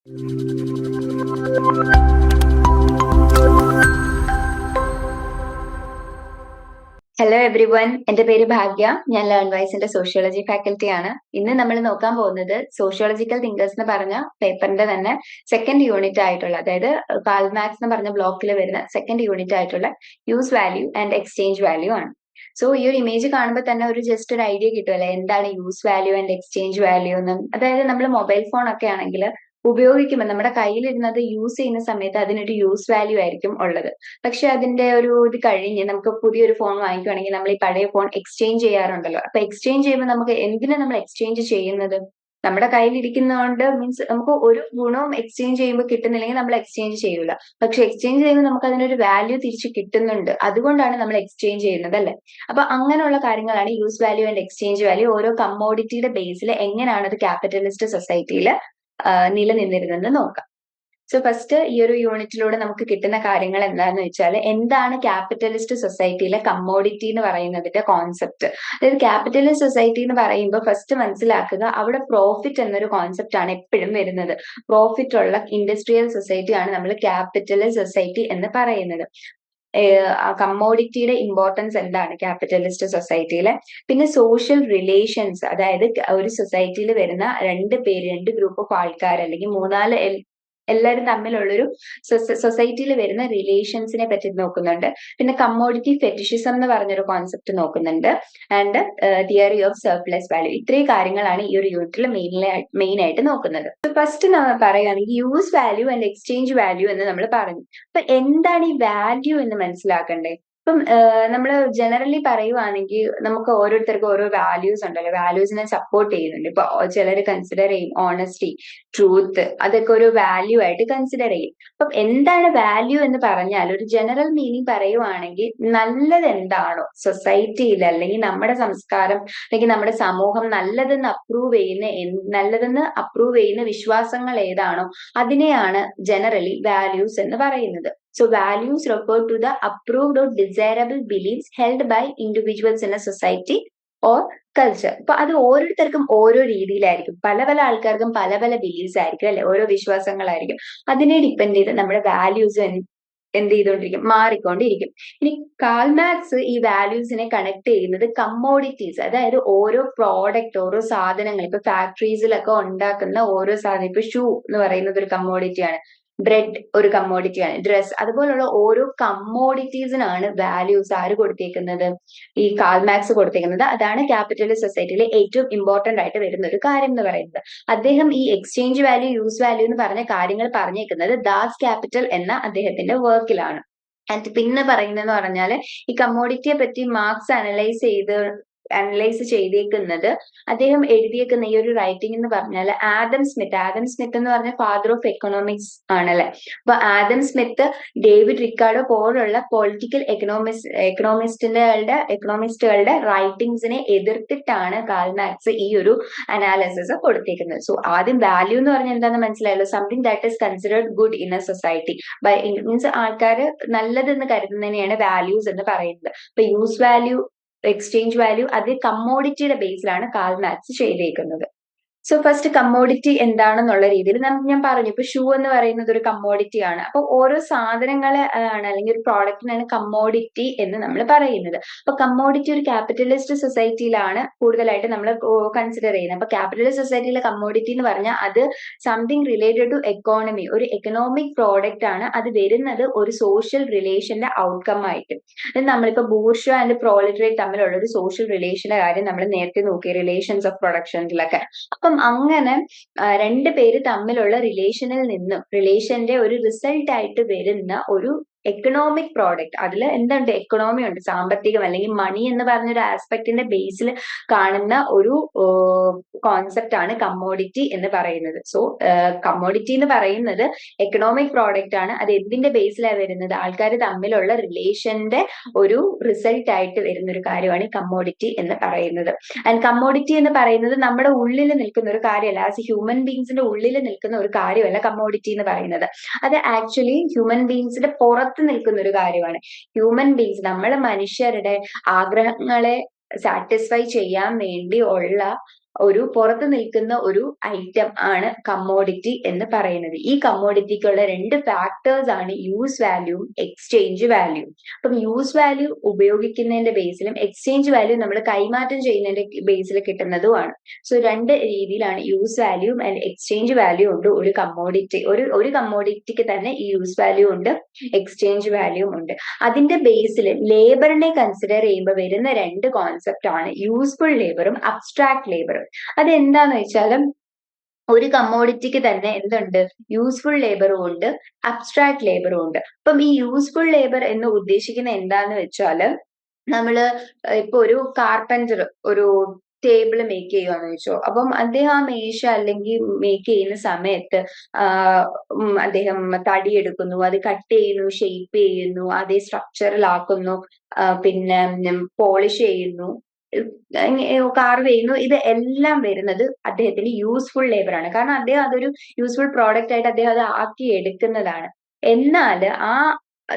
Hello every one എന്റെ പേര് ഭാഗ്യ. ഞാൻ ലേൺ വൈസിന്റെ സോഷ്യോളജി ഫാക്കൽറ്റി ആണ്. ഇന്ന് നമ്മൾ നോക്കാൻ പോകുന്നത് സോഷ്യോളജിക്കൽ തിങ്കേഴ്സ് എന്ന് പറഞ്ഞ പേപ്പറിന്റെ തന്നെ സെക്കൻഡ് യൂണിറ്റ് ആയിട്ടുള്ള അതായത് കാൽമാക്സ് എന്ന് പറഞ്ഞ ബ്ലോക്കിൽ വരുന്ന സെക്കൻഡ് യൂണിറ്റ് ആയിട്ടുള്ള use value and exchange value ആണ്. സോ ഈ ഒരു ഇമേജ് കാണുമ്പോൾ തന്നെ ഒരു ജസ്റ്റ് ഒരു ഐഡിയ കിട്ടുമല്ലേ എന്താണ് use value and exchange value എന്നും. അതായത് നമ്മൾ മൊബൈൽ ഫോൺ ഒക്കെ ആണെങ്കിൽ ഉപയോഗിക്കുമ്പോൾ നമ്മുടെ കയ്യിലിരുന്നത് യൂസ് ചെയ്യുന്ന സമയത്ത് അതിനൊരു യൂസ് വാല്യൂ ആയിരിക്കും ഉള്ളത്. പക്ഷെ അതിന്റെ ഒരു ഇത് കഴിഞ്ഞ് നമുക്ക് പുതിയൊരു ഫോൺ വാങ്ങിക്കുകയാണെങ്കിൽ നമ്മൾ ഈ പഴയ ഫോൺ എക്സ്ചേഞ്ച് ചെയ്യാറുണ്ടല്ലോ. അപ്പൊ എക്സ്ചേഞ്ച് ചെയ്യുമ്പോൾ നമുക്ക് എന്തിനാ നമ്മൾ എക്സ്ചേഞ്ച് ചെയ്യുന്നത്? നമ്മുടെ കയ്യിലിരിക്കുന്നതുകൊണ്ട് മീൻസ് നമുക്ക് ഒരു ഗുണവും എക്സ്ചേഞ്ച് ചെയ്യുമ്പോൾ കിട്ടുന്നില്ലെങ്കിൽ നമ്മൾ എക്സ്ചേഞ്ച് ചെയ്യൂല. പക്ഷെ എക്സ്ചേഞ്ച് ചെയ്യുമ്പോൾ നമുക്ക് അതിനൊരു വാല്യൂ തിരിച്ച് കിട്ടുന്നുണ്ട്. അതുകൊണ്ടാണ് നമ്മൾ എക്സ്ചേഞ്ച് ചെയ്യുന്നത് അല്ലെ? അപ്പൊ അങ്ങനെയുള്ള കാര്യങ്ങളാണ് use value and exchange value ഓരോ കമ്മോഡിറ്റിയുടെ ബേസിൽ എങ്ങനെയാണ് അത് ക്യാപിറ്റലിസ്റ്റ് സൊസൈറ്റിയിൽ നിലനിന്നിരുന്നത് നോക്കാം. സോ ഫസ്റ്റ് ഈ ഒരു യൂണിറ്റിലൂടെ നമുക്ക് കിട്ടുന്ന കാര്യങ്ങൾ എന്താണെന്ന് വെച്ചാൽ എന്താണ് ക്യാപിറ്റലിസ്റ്റ് സൊസൈറ്റിയിലെ കമ്മോഡിറ്റി എന്ന് പറയുന്നതിന്റെ കോൺസെപ്റ്റ് അതായത് ക്യാപിറ്റലിസ്റ്റ് സൊസൈറ്റി എന്ന് പറയുമ്പോൾ ഫസ്റ്റ് മനസ്സിലാക്കുക അവിടെ പ്രോഫിറ്റ് എന്നൊരു കോൺസെപ്റ്റ് ആണ് എപ്പോഴും വരുന്നത്. പ്രോഫിറ്റ് ഉള്ള ഇൻഡസ്ട്രിയൽ സൊസൈറ്റി ആണ് നമ്മൾ ക്യാപിറ്റലിസ്റ്റ് സൊസൈറ്റി എന്ന് പറയുന്നത്. കമ്മോഡിറ്റിയുടെ ഇമ്പോർട്ടൻസ് എന്താണ്? ക്യാപിറ്റലിസ്റ്റ് സൊസൈറ്റിയിലെ പിന്നെ സോഷ്യൽ റിലേഷൻസ് അതായത് ഒരു സൊസൈറ്റിയിൽ വരുന്ന രണ്ട് പേര് രണ്ട് ഗ്രൂപ്പ് ഓഫ് ആൾക്കാർ അല്ലെങ്കിൽ മൂന്നാൽ എല്ലാവരും തമ്മിലുള്ളൊരു സൊസൈറ്റിയിൽ വരുന്ന റിലേഷൻസിനെ പറ്റി നോക്കുന്നുണ്ട്. പിന്നെ കമ്മോഡിറ്റി ഫെറ്റിഷിസം എന്ന് പറഞ്ഞൊരു കോൺസെപ്റ്റ് നോക്കുന്നുണ്ട്. And theory of surplus value ഇത്രയും കാര്യങ്ങളാണ് ഈ ഒരു യൂണിറ്റിൽ മെയിൻ ആയിട്ട് നോക്കുന്നത്. ഫസ്റ്റ് നമ്മൾ പറയുകയാണെങ്കിൽ use value and exchange value എന്ന് നമ്മൾ പറഞ്ഞു. അപ്പൊ എന്താണ് ഈ വാല്യൂ എന്ന് മനസ്സിലാക്കണ്ടേ? ഇപ്പം നമ്മൾ ജനറലി പറയുവാണെങ്കിൽ നമുക്ക് ഓരോരുത്തർക്കും ഓരോ വാല്യൂസ് ഉണ്ടല്ലോ. വാല്യൂസിനെ സപ്പോർട്ട് ചെയ്യുന്നുണ്ട്. ഇപ്പൊ ചിലർ കൺസിഡർ ചെയ്യും ഓണസ്റ്റി ട്രൂത്ത് അതൊക്കെ ഒരു വാല്യൂ ആയിട്ട് കൺസിഡർ ചെയ്യും. അപ്പം എന്താണ് വാല്യൂ എന്ന് പറഞ്ഞാൽ ഒരു ജനറൽ മീനിങ് പറയുവാണെങ്കിൽ നല്ലത് എന്താണോ സൊസൈറ്റിയിൽ അല്ലെങ്കിൽ നമ്മുടെ സംസ്കാരം അല്ലെങ്കിൽ നമ്മുടെ സമൂഹം നല്ലതെന്ന് അപ്രൂവ് ചെയ്യുന്ന നല്ലതെന്ന് അപ്രൂവ് ചെയ്യുന്ന വിശ്വാസങ്ങൾ ഏതാണോ അതിനെയാണ് ജനറലി വാല്യൂസ് എന്ന് പറയുന്നത്. So values refer to the approved or desirable beliefs held by individuals in a society or culture അപ്പൊ അത് ഓരോരുത്തർക്കും ഓരോ രീതിയിലായിരിക്കും. പല പല ആൾക്കാർക്കും പല പല ബിലീഫ്സ് ആയിരിക്കും അല്ലെ? ഓരോ വിശ്വാസങ്ങളായിരിക്കും. അതിനെ ഡിപ്പെൻഡ് ചെയ്ത് നമ്മുടെ വാല്യൂസ് എന്ത് ചെയ്തുകൊണ്ടിരിക്കും മാറിക്കൊണ്ടിരിക്കും. ഇനി കാൽമാക്സ് ഈ വാല്യൂസിനെ കണക്ട് ചെയ്യുന്നത് കമ്മോഡിറ്റീസ് അതായത് ഓരോ പ്രോഡക്റ്റ് ഓരോ സാധനങ്ങൾ ഇപ്പൊ ഫാക്ടറീസിലൊക്കെ ഉണ്ടാക്കുന്ന ഓരോ സാധനം ഇപ്പൊ ഷൂ എന്ന് പറയുന്നത് ഒരു കമ്മോഡിറ്റിയാണ് ബ്രെഡ് ഒരു കമ്മോഡിറ്റിയാണ് ഡ്രസ് അതുപോലുള്ള ഓരോ കമ്മോഡിറ്റീസിനാണ് വാല്യൂസ് ആര് കൊടുത്തേക്കുന്നത്? ഈ കാൽമാക്സ് കൊടുത്തേക്കുന്നത്. അതാണ് ക്യാപിറ്റലിസ്റ്റ് സൊസൈറ്റിയിലെ ഏറ്റവും ഇമ്പോർട്ടന്റ് ആയിട്ട് വരുന്ന ഒരു കാര്യം എന്ന് പറയുന്നത്. അദ്ദേഹം ഈ എക്സ്ചേഞ്ച് വാല്യൂ യൂസ് വാല്യൂ എന്ന് പറഞ്ഞ കാര്യങ്ങൾ പറഞ്ഞേക്കുന്നത് ദാസ് ക്യാപിറ്റൽ എന്ന അദ്ദേഹത്തിന്റെ വർക്കിലാണ് പിന്നെ പറയുന്നതെന്ന് പറഞ്ഞാൽ ഈ കമ്മോഡിറ്റിയെ പറ്റി മാർക്സ് അനലൈസ് ചെയ്ത് അനലൈസ് ചെയ്തേക്കുന്നത്. അദ്ദേഹം എഴുതിയേക്കുന്ന ഈ ഒരു റൈറ്റിംഗ് എന്ന് പറഞ്ഞാൽ ആദം സ്മിത്ത്. ആദം സ്മിത്ത് എന്ന് പറഞ്ഞ ഫാദർ ഓഫ് എക്കണോമിക്സ് ആണല്ലേ? അപ്പൊ ആദം സ്മിത്ത് ഡേവിഡ് റിക്കാർഡോ പോലുള്ള പൊളിറ്റിക്കൽ എക്കണോമിസ് എക്കണോമിസ്റ്റുകളുടെ എക്കണോമിസ്റ്റുകളുടെ റൈറ്റിംഗ്സിനെ എതിർത്തിട്ടാണ് കാൽമാക്സ് ഈ ഒരു അനാലിസിസ് കൊടുത്തേക്കുന്നത്. സോ ആദ്യം വാല്യൂ എന്ന് പറഞ്ഞാൽ എന്താണെന്ന് മനസ്സിലായല്ലോ? Something that is considered good in a society means ആൾക്കാർ നല്ലതെന്ന് കരുതുന്നതിനെയാണ് വാല്യൂസ് എന്ന് പറയുന്നത്. അപ്പൊ യൂസ് വാല്യൂ എക്സ്ചേഞ്ച് വാല്യൂ അത് കമ്മോഡിറ്റിയുടെ ബേസിലാണ് കാൽ മാക്സ് ചെയ്തേക്കുന്നത്. സോ ഫസ്റ്റ് കമ്മോഡിറ്റി എന്താണെന്നുള്ള രീതിയിൽ ഞാൻ പറഞ്ഞു. ഇപ്പൊ ഷൂ എന്ന് പറയുന്നത് ഒരു കമ്മോഡിറ്റി ആണ്. അപ്പൊ ഓരോ സാധനങ്ങളെ ആണ്. അല്ലെങ്കിൽ ഒരു പ്രോഡക്റ്റിനാണ് കമ്മോഡിറ്റി എന്ന് നമ്മൾ പറയുന്നത്. അപ്പൊ കമ്മോഡിറ്റി ഒരു ക്യാപിറ്റലിസ്റ്റ് സൊസൈറ്റിയിലാണ് കൂടുതലായിട്ട് നമ്മൾ കൺസിഡർ ചെയ്യുന്നത്. അപ്പൊ ക്യാപിറ്റലിസ്റ്റ് സൊസൈറ്റിയിലെ കമ്മോഡിറ്റി എന്ന് പറഞ്ഞാൽ അത് സംതിങ് റിലേറ്റഡ് ടു എക്കോണമി ഒരു എക്കണോമിക് പ്രോഡക്റ്റ് ആണ്. അത് വരുന്നത് ഒരു സോഷ്യൽ റിലേഷന്റെ ഔട്ട്കം ആയിട്ട്. നമ്മളിപ്പോ ബൂർഷ ആൻഡ് പ്രോളിറ്ററേറ്റ് തമ്മിലുള്ള ഒരു സോഷ്യൽ റിലേഷന്റെ കാര്യം നമ്മൾ നേരത്തെ നോക്കി. റിലേഷൻസ് ഓഫ് പ്രൊഡക്ഷനിലൊക്കെ അപ്പം അങ്ങനെ രണ്ട് പേര് തമ്മിലുള്ള റിലേഷനിൽ നിന്നും റിലേഷന്റെ ഒരു റിസൾട്ട് ആയിട്ട് വരുന്ന ഒരു എക്കണോമിക് പ്രോഡക്റ്റ് അതിൽ എന്തുണ്ട്? എക്കണോമി ഉണ്ട്. സാമ്പത്തികം അല്ലെങ്കിൽ മണി എന്ന് പറഞ്ഞൊരു ആസ്പെക്ടിന്റെ ബേസിൽ കാണുന്ന ഒരു കോൺസെപ്റ്റ് ആണ് കമ്മോഡിറ്റി എന്ന് പറയുന്നത്. സോ കമ്മോഡിറ്റി എന്ന് പറയുന്നത് എക്കണോമിക് പ്രോഡക്റ്റ് ആണ്. അത് എന്തിന്റെ ബേസിലാണ് വരുന്നത്? ആൾക്കാർ തമ്മിലുള്ള റിലേഷന്റെ ഒരു റിസൾട്ട് ആയിട്ട് വരുന്ന ഒരു കാര്യമാണ് ഈ കമ്മോഡിറ്റി എന്ന് പറയുന്നത്. ആൻഡ് കമ്മോഡിറ്റി എന്ന് പറയുന്നത് നമ്മുടെ ഉള്ളിൽ നിൽക്കുന്ന ഒരു കാര്യമല്ല. ആസ് ഹ്യൂമൻ ബീങ്സിന്റെ ഉള്ളിൽ നിൽക്കുന്ന ഒരു കാര്യമല്ല കമ്മോഡിറ്റി എന്ന് പറയുന്നത്. അത് ആക്ച്വലി ഹ്യൂമൻ ബീങ്സിന്റെ പുറത്ത് പുറത്ത് നിൽക്കുന്ന ഒരു കാര്യമാണ്. ഹ്യൂമൻ ബീങ്സ് നമ്മൾ മനുഷ്യരുടെ ആഗ്രഹങ്ങളെ സാറ്റിസ്ഫൈ ചെയ്യാൻ വേണ്ടി ഉള്ള ഒരു പുറത്ത് നിൽക്കുന്ന ഒരു ഐറ്റം ആണ് കമ്മോഡിറ്റി എന്ന് പറയുന്നത്. ഈ കമ്മോഡിറ്റിക്കുള്ള രണ്ട് ഫാക്ടേഴ്സ് ആണ് യൂസ് വാല്യൂവും എക്സ്ചേഞ്ച് വാല്യൂ അപ്പം യൂസ് വാല്യൂ ഉപയോഗിക്കുന്നതിന്റെ ബേസിലും എക്സ്ചേഞ്ച് വാല്യൂ നമ്മൾ കൈമാറ്റം ചെയ്യുന്നതിന്റെ ബേസിൽ കിട്ടുന്നതുമാണ് സോ രണ്ട് രീതിയിലാണ് use value and exchange value ഉണ്ട്. ഒരു കമ്മോഡിറ്റി ഒരു ഒരു കമ്മോഡിറ്റിക്ക് തന്നെ ഈ യൂസ് വാല്യൂ ഉണ്ട് എക്സ്ചേഞ്ച് വാല്യൂ ഉണ്ട്. അതിന്റെ ബേസിൽ ലേബറിനെ കൺസിഡർ ചെയ്യുമ്പോൾ വരുന്ന രണ്ട് കോൺസെപ്റ്റ് ആണ്. യൂസ്ഫുൾ ലേബറും അബ്സ്ട്രാക്ട് ലേബറും അതെന്താന്ന് വെച്ചാൽ ഒരു കമ്മോഡിറ്റിക്ക് തന്നെ എന്തുണ്ട്? യൂസ്ഫുൾ ലേബറും ഉണ്ട് അബ്സ്ട്രാക്ട് ലേബറും ഉണ്ട്. അപ്പം ഈ യൂസ്ഫുൾ ലേബർ എന്ന് ഉദ്ദേശിക്കുന്ന എന്താന്ന് വെച്ചാൽ നമ്മൾ ഇപ്പൊ ഒരു കാർപ്പന്റർ ഒരു ടേബിൾ മേക്ക് ചെയ്യുവാന്ന് വെച്ചോ. അപ്പം അദ്ദേഹം ആ മേശ അല്ലെങ്കിൽ മേക്ക് ചെയ്യുന്ന സമയത്ത് അദ്ദേഹം തടി എടുക്കുന്നു അത് കട്ട് ചെയ്യുന്നു ഷേപ്പ് ചെയ്യുന്നു അതേ സ്ട്രക്ചറിലാക്കുന്നു പിന്നെ പോളിഷ് ചെയ്യുന്നു. കാർവ് ചെയ്യുന്നു. ഇത് എല്ലാം വരുന്നത് അദ്ദേഹത്തിന് യൂസ്ഫുൾ ലേബർ ആണ്. കാരണം അദ്ദേഹം അതൊരു യൂസ്ഫുൾ പ്രോഡക്റ്റ് ആയിട്ട് അദ്ദേഹം അത് ആക്കി എടുക്കുന്നതാണ്. എന്നാൽ ആ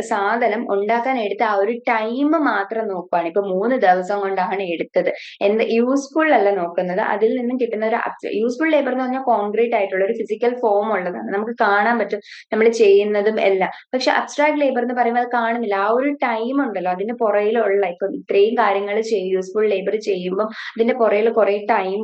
സാധനം ഉണ്ടാക്കാൻ എടുത്ത ആ ഒരു ടൈം മാത്രം നോക്കുവാണ്. ഇപ്പൊ മൂന്ന് ദിവസം കൊണ്ടാണ് എടുത്തത്. എന്ത് യൂസ്ഫുൾ അല്ല നോക്കുന്നത്. അതിൽ നിന്നും കിട്ടുന്ന ഒരു യൂസ്ഫുൾ ലേബർ എന്ന് പറഞ്ഞാൽ കോൺക്രീറ്റ് ആയിട്ടുള്ള ഒരു ഫിസിക്കൽ ഫോം ഉള്ളതാണ്. നമുക്ക് കാണാൻ പറ്റും നമ്മൾ ചെയ്യുന്നതും എല്ലാം. പക്ഷെ അബ്സ്ട്രാക്ട് ലേബർ എന്ന് പറയുമ്പോൾ അത് കാണുന്നില്ല. ആ ഒരു ടൈം ഉണ്ടല്ലോ. അതിന്റെ പുറയിലുള്ള ഇപ്പൊ ഇത്രയും കാര്യങ്ങൾ ചെയ്യും യൂസ്ഫുൾ ലേബർ ചെയ്യുമ്പോൾ അതിന്റെ പുറയിൽ കുറെ ടൈം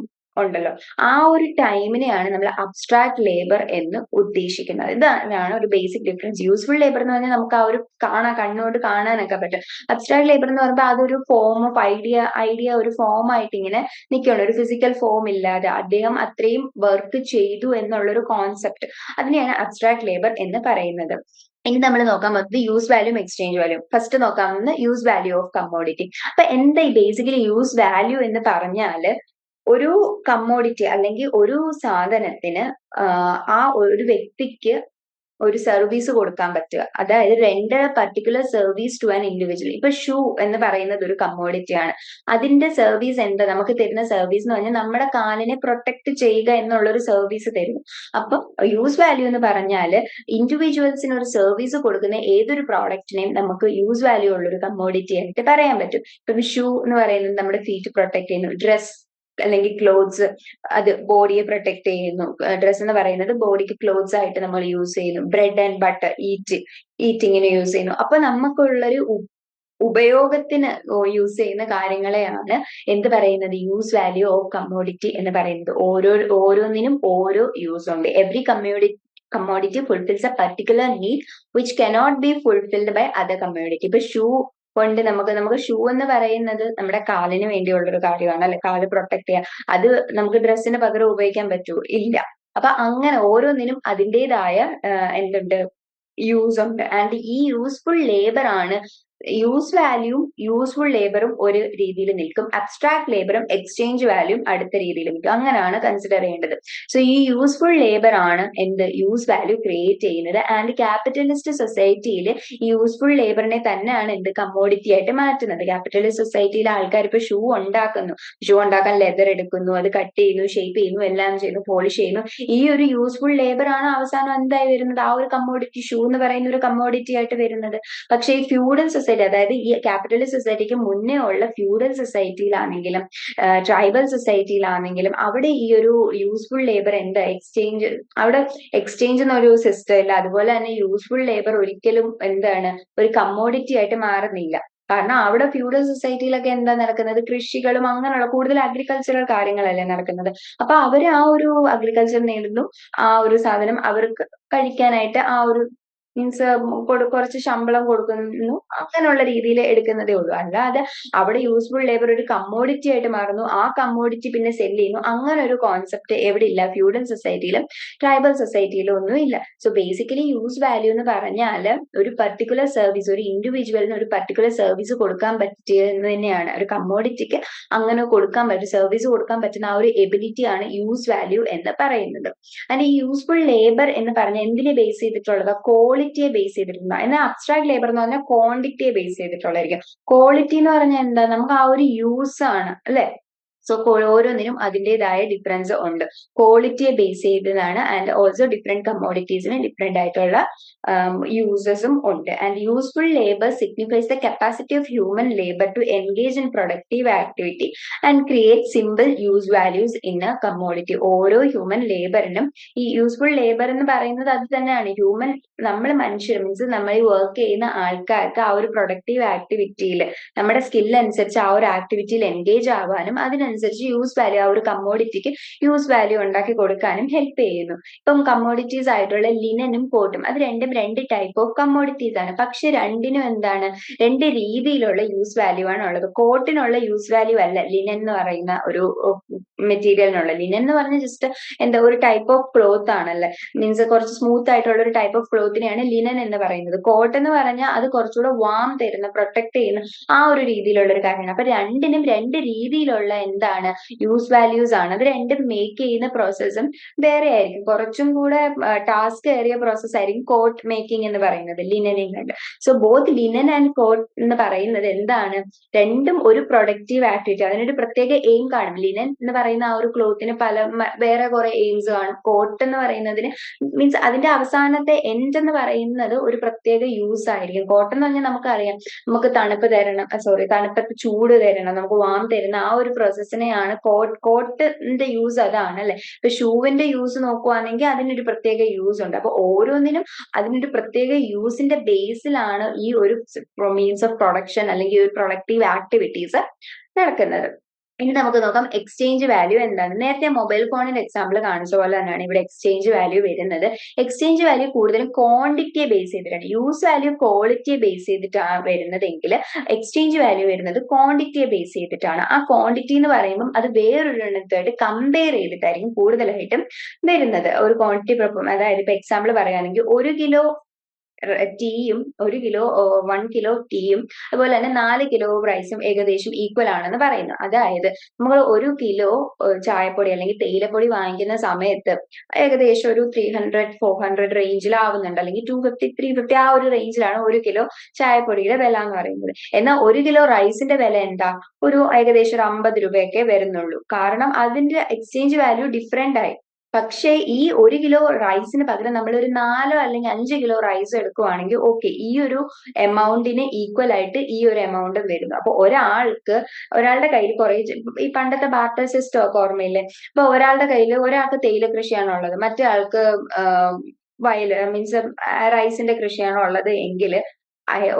ഉണ്ടല്ലോ. ആ ഒരു ടൈമിനെയാണ് നമ്മൾ അബ്സ്ട്രാക്ട് ലേബർ എന്ന് ഉദ്ദേശിക്കുന്നത്. ഇതാണ് ഒരു ബേസിക് ഡിഫറൻസ് യൂസ്ഫുൾ ലേബർ എന്ന് പറഞ്ഞാൽ നമുക്ക് ആ ഒരു കാണാൻ കണ്ണുകൊണ്ട് കാണാനൊക്കെ പറ്റും. അബ്സ്ട്രാക്ട് ലേബർ എന്ന് പറയുമ്പോൾ അതൊരു ഫോം ഓഫ് ഐഡിയ ഐഡിയ ഒരു ഫോം ആയിട്ട് ഇങ്ങനെ നിൽക്കുകയാണ് ഒരു ഫിസിക്കൽ ഫോം ഇല്ലാതെ അദ്ദേഹം അത്രയും വർക്ക് ചെയ്തു എന്നുള്ള ഒരു കോൺസെപ്റ്റ് അതിനെയാണ് അബ്സ്ട്രാക്ട് ലേബർ എന്ന് പറയുന്നത്. ഇനി നമ്മൾ നോക്കാൻ പോകുന്നത് യൂസ് വാല്യൂം എക്സ്ചേഞ്ച് വാല്യൂ ഫസ്റ്റ് നോക്കാവുന്നത് യൂസ് വാല്യൂ ഓഫ് കമ്മോഡിറ്റി അപ്പൊ എന്താ ഈ ബേസിക്കലി യൂസ് വാല്യൂ എന്ന് പറഞ്ഞാൽ ഒരു കമ്മോഡിറ്റി അല്ലെങ്കിൽ ഒരു സാധനത്തിന് ആ ഒരു വ്യക്തിക്ക് ഒരു സർവീസ് കൊടുക്കാൻ പറ്റുക. അതായത് രണ്ട് particular service to an individual ഇപ്പൊ ഷൂ എന്ന് പറയുന്നത് ഒരു കമ്മോഡിറ്റി ആണ്. അതിന്റെ സർവീസ് എന്താ? നമുക്ക് തരുന്ന സർവീസ് എന്ന് പറഞ്ഞാൽ നമ്മുടെ കാലിനെ പ്രൊട്ടക്ട് ചെയ്യുക എന്നുള്ള ഒരു സർവീസ് തരുന്നു. അപ്പൊ യൂസ് വാല്യൂ എന്ന് പറഞ്ഞാൽ ഇൻഡിവിജ്വൽസിന് ഒരു സർവീസ് കൊടുക്കുന്ന ഏതൊരു പ്രോഡക്റ്റിനെയും നമുക്ക് യൂസ് വാല്യൂ ഉള്ള ഒരു കമ്മോഡിറ്റി ആയിട്ട് പറയാൻ പറ്റും. ഇപ്പം ഷൂ എന്ന് പറയുന്നത് നമ്മുടെ ഫീറ്റ് പ്രൊട്ടക്ട് ചെയ്യുന്നു. ഡ്രസ് അല്ലെങ്കിൽ ക്ലോത്ത്സ് അത് ബോഡിയെ പ്രൊട്ടക്ട് ചെയ്യുന്നു. ഡ്രസ് എന്ന് പറയുന്നത് ബോഡിക്ക് ക്ലോത്ത്സ് ആയിട്ട് നമ്മൾ യൂസ് ചെയ്യുന്നു. ബ്രെഡ് ആൻഡ് ബട്ടർ ഈറ്റ് ഈറ്റിങ്ങിന് യൂസ് ചെയ്യുന്നു. അപ്പൊ നമുക്കുള്ളൊരു ഉപയോഗത്തിന് യൂസ് ചെയ്യുന്ന കാര്യങ്ങളെയാണ് എന്ത് പറയുന്നത്? യൂസ് വാല്യൂ ഓഫ് കമ്മോഡിറ്റി എന്ന് പറയുന്നത്. ഓരോ ഓരോന്നിനും ഓരോ യൂസ് ഉണ്ട്. Every community commodity fulfils a particular need which cannot be fulfilled by other community ഇപ്പൊ ഷൂ കൊണ്ട് നമുക്ക് നമുക്ക് ഷൂ എന്ന് പറയുന്നത് നമ്മുടെ കാലിന് വേണ്ടിയുള്ള ഒരു കാര്യമാണ്. അല്ലെ? കാൽ പ്രൊട്ടക്ട് ചെയ്യാൻ. അത് നമുക്ക് ഡ്രസ്സിന് പകരം ഉപയോഗിക്കാൻ പറ്റുമോ ഇല്ല. അപ്പൊ അങ്ങനെ ഓരോന്നിനും അതിന്റെതായ എന്തുണ്ട് യൂസ് ഉണ്ട്. ആൻഡ് ഈ യൂസ്ഫുൾ ലേബർ ആണ് യൂസ് വാല്യൂവും യൂസ്ഫുൾ ലേബറും ഒരു രീതിയിൽ നിൽക്കും. അബ്സ്ട്രാക്ട് ലേബറും എക്സ്ചേഞ്ച് വാല്യൂം അടുത്ത രീതിയിൽ നിൽക്കും. അങ്ങനെയാണ് കൺസിഡർ ചെയ്യേണ്ടത്. സോ ഈ യൂസ്ഫുൾ ലേബർ ആണ് എന്ത്? യൂസ് വാല്യൂ ക്രിയേറ്റ് ചെയ്യുന്നത്. ആൻഡ് ക്യാപിറ്റലിസ്റ്റ് സൊസൈറ്റിയിൽ യൂസ്ഫുൾ ലേബറിനെ തന്നെയാണ് എന്ത്? കമ്മോഡിറ്റി ആയിട്ട് മാറ്റുന്നത്. ക്യാപിറ്റലിസ്റ്റ് സൊസൈറ്റിയിൽ ആൾക്കാർ ഇപ്പൊ ഷൂ ഉണ്ടാക്കുന്നു. ഷൂ ഉണ്ടാക്കാൻ ലെതർ എടുക്കുന്നു. അത് കട്ട് ചെയ്യുന്നു ഷേപ്പ് ചെയ്യുന്നു എല്ലാം ചെയ്യുന്നു പോളിഷ് ചെയ്യുന്നു. ഈ ഒരു യൂസ്ഫുൾ ലേബർ ആണ് അവസാനം എന്തായി വരുന്നത്? ആ ഒരു കമ്മോഡിറ്റി ഷൂ എന്ന് പറയുന്ന ഒരു കമ്മോഡിറ്റി ആയിട്ട് വരുന്നത്. പക്ഷേ ഈ ഫ്യൂഡൽ സൊസൈറ്റി അതായത് ഈ ക്യാപിറ്റലിസ്റ്റ് സൊസൈറ്റിക്ക് മുന്നേ ഉള്ള ഫ്യൂഡൽ സൊസൈറ്റിയിലാണെങ്കിലും ട്രൈബൽ സൊസൈറ്റിയിലാണെങ്കിലും അവിടെ ഈ ഒരു യൂസ്ഫുൾ ലേബർ എന്താ? എക്സ്ചേഞ്ച് അവിടെ എക്സ്ചേഞ്ച് എന്നൊരു സിസ്റ്റം ഇല്ല. അതുപോലെ തന്നെ യൂസ്ഫുൾ ലേബർ ഒരിക്കലും എന്താണ്? ഒരു കമ്മോഡിറ്റി ആയിട്ട് മാറുന്നില്ല. കാരണം അവിടെ ഫ്യൂഡൽ സൊസൈറ്റിയിലൊക്കെ എന്താ നടക്കുന്നത്? കൃഷികളും അങ്ങനെയുള്ള കൂടുതൽ അഗ്രികൾച്ചറൽ കാര്യങ്ങളല്ലേ നടക്കുന്നത്. അപ്പൊ അവർ ആ ഒരു അഗ്രികൾച്ചർ നേടുന്നു. ആ ഒരു സാധനം അവർക്ക് കഴിക്കാനായിട്ട് ആ ഒരു മീൻസ് കുറച്ച് ശമ്പളം കൊടുക്കുന്നു. അങ്ങനെയുള്ള രീതിയിൽ എടുക്കുന്നതേ ഉള്ളൂ. അല്ലാതെ അവിടെ യൂസ്ഫുൾ ലേബർ ഒരു കമ്മോഡിറ്റി ആയിട്ട് മാറുന്നു. ആ കമ്മോഡിറ്റി പിന്നെ സെൽ ചെയ്യുന്നു. അങ്ങനെ ഒരു കോൺസെപ്റ്റ് എവിടെ ഇല്ല. ഫ്യൂഡൽ സൊസൈറ്റിയിലും ട്രൈബൽ സൊസൈറ്റിയിലും ഒന്നും ഇല്ല. സോ ബേസിക്കലി യൂസ് വാല്യൂ എന്ന് പറഞ്ഞാൽ ഒരു പർട്ടിക്കുലർ സർവീസ് ഒരു ഇൻഡിവിജ്വലിന് ഒരു പർട്ടിക്കുലർ സർവീസ് കൊടുക്കാൻ പറ്റിയെന്ന് തന്നെയാണ്. ഒരു കമ്മോഡിറ്റിക്ക് അങ്ങനെ കൊടുക്കാൻ പറ്റും സർവീസ് കൊടുക്കാൻ പറ്റുന്ന ആ ഒരു എബിലിറ്റി ആണ് യൂസ് വാല്യൂ എന്ന് പറയുന്നത്. ഈ യൂസ്ഫുൾ ലേബർ എന്ന് പറഞ്ഞാൽ എന്തിനെ ബേസ് ചെയ്തിട്ടുള്ളത്? ക്വാളിറ്റിയെ ബേസ് ചെയ്തിട്ടുള്ള എന്നാൽ അബ്സ്ട്രാക്ട് ലേബർ എന്ന് പറഞ്ഞാൽ ക്വാണ്ടിറ്റിയെ ബേസ് ചെയ്തിട്ടുള്ളതായിരിക്കും. ക്വാളിറ്റി എന്ന് പറഞ്ഞാൽ എന്താ? നമുക്ക് ആ ഒരു യൂസ് ആണ് അല്ലെ? സോ ഓരോന്നിനും അതിന്റെതായ ഡിഫറൻസ് ഉണ്ട്. ക്വാളിറ്റിയെ ബേസ് ചെയ്തതാണ് ആൻഡ് ഓൾസോ ഡിഫറെന്റ് കമ്മോഡിറ്റീസിന് ഡിഫറെന്റ് ആയിട്ടുള്ള യൂസസും ഉണ്ട്. And useful labour signifies the capacity of human labour to engage in productive activity and create simple use values in a commodity ഓരോ ഹ്യൂമൻ ലേബറിനും ഈ യൂസ്ഫുൾ ലേബർ എന്ന് പറയുന്നത് അത് തന്നെയാണ്. ഹ്യൂമൻ നമ്മൾ മനുഷ്യർ മീൻസ് നമ്മൾ ഈ വർക്ക് ചെയ്യുന്ന ആൾക്കാർക്ക് ആ ഒരു പ്രൊഡക്റ്റീവ് ആക്ടിവിറ്റിയിൽ നമ്മുടെ സ്കില്ല് അനുസരിച്ച് ആ ഒരു ആക്ടിവിറ്റിയിൽ എൻഗേജ് ആവാനും അതിനനുസരിച്ച് യൂസ് വാല്യൂ ആ ഒരു കമ്മോഡിറ്റിക്ക് യൂസ് വാല്യൂ ഉണ്ടാക്കി കൊടുക്കാനും ഹെൽപ്പ് ചെയ്യുന്നു. ഇപ്പം കമ്മോഡിറ്റീസ് ആയിട്ടുള്ള ലിനനും കോട്ടും അത് രണ്ടും രണ്ട് ടൈപ്പ് ഓഫ് കമ്മോഡിറ്റീസ് ആണ്. പക്ഷെ രണ്ടിനും എന്താണ്? രണ്ട് രീതിയിലുള്ള യൂസ് വാല്യൂ ആണ് ഉള്ളത്. കോട്ടിനുള്ള യൂസ് വാല്യൂ അല്ല. ലിനൻ എന്ന് പറയുന്ന ഒരു മെറ്റീരിയലിനുള്ള ലിനൻ എന്ന് പറഞ്ഞ ജസ്റ്റ് എന്താ ഒരു ടൈപ്പ് ഓഫ് ക്ലോത്ത് ആണല്ലേ? മീൻസ് കുറച്ച് സ്മൂത്ത് ആയിട്ടുള്ള ഒരു ടൈപ്പ് ഓഫ് ക്ലോത്തിനെയാണ് ലിനൻ എന്ന് പറയുന്നത്. കോട്ട് എന്ന് പറഞ്ഞാൽ അത് കുറച്ചുകൂടെ വാം തരുന്ന പ്രൊട്ടക്ട് ചെയ്യുന്ന ആ ഒരു രീതിയിലുള്ള ഒരു കാര്യമാണ്. അപ്പൊ രണ്ടിനും രണ്ട് രീതിയിലുള്ള എന്താണ് യൂസ് വാല്യൂസ് ആണ്. അത് രണ്ടും മേക്ക് ചെയ്യുന്ന പ്രോസസ്സും വേറെ ആയിരിക്കും. കുറച്ചും കൂടെ ടാസ്ക് ഏറിയ പ്രോസസ് ആയിരിക്കും കോട്ട് മേക്കിംഗ് എന്ന് പറയുന്നത് ലിനനിങ് ഉണ്ട് so both linen and coat എന്ന് പറയുന്നത് എന്താണ്? രണ്ടും ഒരു പ്രൊഡക്റ്റീവ് ആക്ടിവിറ്റി അതിനൊരു പ്രത്യേക എയിം കാണും. ലിനൻ എന്ന് പറയുന്ന ആ ഒരു ക്ലോത്തിന് പല വേറെ കുറെ എയിംസ് കാണും. കോട്ട് എന്ന് പറയുന്നതിന് മീൻസ് അതിന്റെ അവസാനത്തെ എൻഡ് എന്ന് പറയുന്നത് ഒരു പ്രത്യേക യൂസ് ആയിരിക്കും. കോട്ടൺ എന്ന് പറഞ്ഞാൽ നമുക്കറിയാം. നമുക്ക് തണുപ്പ് തരണം സോറി തണുപ്പത്ത് ചൂട് തരണം നമുക്ക് വാം തരുന്ന ആ ഒരു പ്രോസസ്സിനെയാണ് കോട്ട് കോട്ടിന്റെ യൂസ് അതാണ് അല്ലെ? ഇപ്പൊ ഷൂവിന്റെ യൂസ് നോക്കുവാണെങ്കിൽ അതിനൊരു പ്രത്യേക യൂസ് ഉണ്ട്. അപ്പൊ ഓരോന്നിനും അതിനൊരു പ്രത്യേക യൂസിന്റെ ബേസിലാണ് ഈ ഒരു മീൻസ് ഓഫ് പ്രൊഡക്ഷൻ അല്ലെങ്കിൽ ഒരു പ്രൊഡക്റ്റീവ് ആക്ടിവിറ്റീസ് നടക്കുന്നത്. ഇനി നമുക്ക് നോക്കാം എക്സ്ചേഞ്ച് വാല്യൂ എന്താണ്. നേരത്തെ മൊബൈൽ ഫോണിന്റെ എക്സാമ്പിൾ കാണിച്ച പോലെ തന്നെയാണ് ഇവിടെ എക്സ്ചേഞ്ച് വാല്യൂ വരുന്നത്. എക്സ്ചേഞ്ച് വാല്യൂ കൂടുതലും ക്വാണ്ടിറ്റിയെ ബേസ് ചെയ്തിട്ടാണ്. യൂസ് വാല്യൂ ക്വാളിറ്റിയെ ബേസ് ചെയ്തിട്ടാണ് വരുന്നതെങ്കിൽ എക്സ്ചേഞ്ച് വാല്യൂ വരുന്നത് ക്വാണ്ടിറ്റിയെ ബേസ് ചെയ്തിട്ടാണ്. ആ ക്വാണ്ടിറ്റി എന്ന് പറയുമ്പോൾ അത് വേറൊരെണ്ണത്തായിട്ട് കമ്പയർ ചെയ്തിട്ടായിരിക്കും കൂടുതലായിട്ടും വരുന്നത്. ഒരു ക്വാണ്ടിറ്റി അതായത് ഇപ്പൊ എക്സാമ്പിൾ പറയുകയാണെങ്കിൽ ഒരു കിലോ ടീയും ഒരു കിലോ വൺ കിലോ ടീയും അതുപോലെ തന്നെ നാല് കിലോ റൈസും ഏകദേശം ഈക്വൽ ആണെന്ന് പറയുന്നു. അതായത് നമ്മൾ ഒരു കിലോ ചായപ്പൊടി അല്ലെങ്കിൽ തേയിലപ്പൊടി വാങ്ങിക്കുന്ന സമയത്ത് ഏകദേശം ഒരു ത്രീ ഹൺഡ്രഡ് ഫോർ ഹൺഡ്രഡ് റേഞ്ചിലാവുന്നുണ്ട് അല്ലെങ്കിൽ ടു ഫിഫ്റ്റി ത്രീ ഫിഫ്റ്റി ആ ഒരു റേഞ്ചിലാണ് ഒരു കിലോ ചായപ്പൊടിയുടെ വില എന്ന് പറയുന്നത്. എന്നാൽ ഒരു കിലോ റൈസിന്റെ വില എന്താ? ഒരു ഏകദേശം ഒരു അമ്പത് രൂപയൊക്കെ വരുന്നുള്ളൂ. കാരണം അതിന്റെ എക്സ്ചേഞ്ച് വാല്യൂ ഡിഫറെന്റ് ആയി. പക്ഷേ ഈ ഒരു കിലോ റൈസിന് പകരം നമ്മൾ ഒരു നാലോ അല്ലെങ്കിൽ അഞ്ച് കിലോ റൈസ് എടുക്കുവാണെങ്കിൽ ഓക്കെ ഈ ഒരു എമൗണ്ടിന് ഈക്വൽ ആയിട്ട് ഈ ഒരു എമൗണ്ടും വരുന്നു. അപ്പൊ ഒരാൾക്ക് ഒരാളുടെ കയ്യിൽ കുറെ ഈ പണ്ടത്തെ ബാർട്ടർ സിസ്റ്റം ഒക്കെ ഓർമ്മയില്ലേ? അപ്പൊ ഒരാളുടെ കയ്യിൽ ഒരാൾക്ക് തേയില കൃഷിയാണ് ഉള്ളത്? മറ്റേ ആൾക്ക് വയൽ മീൻസ് റൈസിന്റെ കൃഷിയാണ് ഉള്ളത്? എങ്കിൽ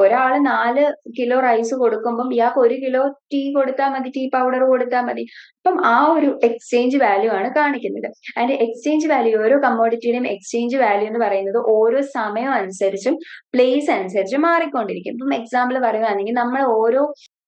ഒരാൾ നാല് കിലോ റൈസ് കൊടുക്കുമ്പം ഇയാൾക്ക് ഒരു കിലോ ടീ കൊടുത്താൽ മതി ടീ പൗഡർ കൊടുത്താൽ മതി. അപ്പം ആ ഒരു എക്സ്ചേഞ്ച് വാല്യൂ ആണ് കാണിക്കുന്നത്. അതിന്റെ എക്സ്ചേഞ്ച് വാല്യൂ ഓരോ കമ്മോഡിറ്റിയുടെയും എക്സ്ചേഞ്ച് വാല്യൂ എന്ന് പറയുന്നത് ഓരോ സമയം അനുസരിച്ചും പ്ലേസ് അനുസരിച്ചും മാറിക്കൊണ്ടിരിക്കും. ഇപ്പം എക്സാമ്പിൾ പറയുകയാണെങ്കിൽ നമ്മൾ ഓരോ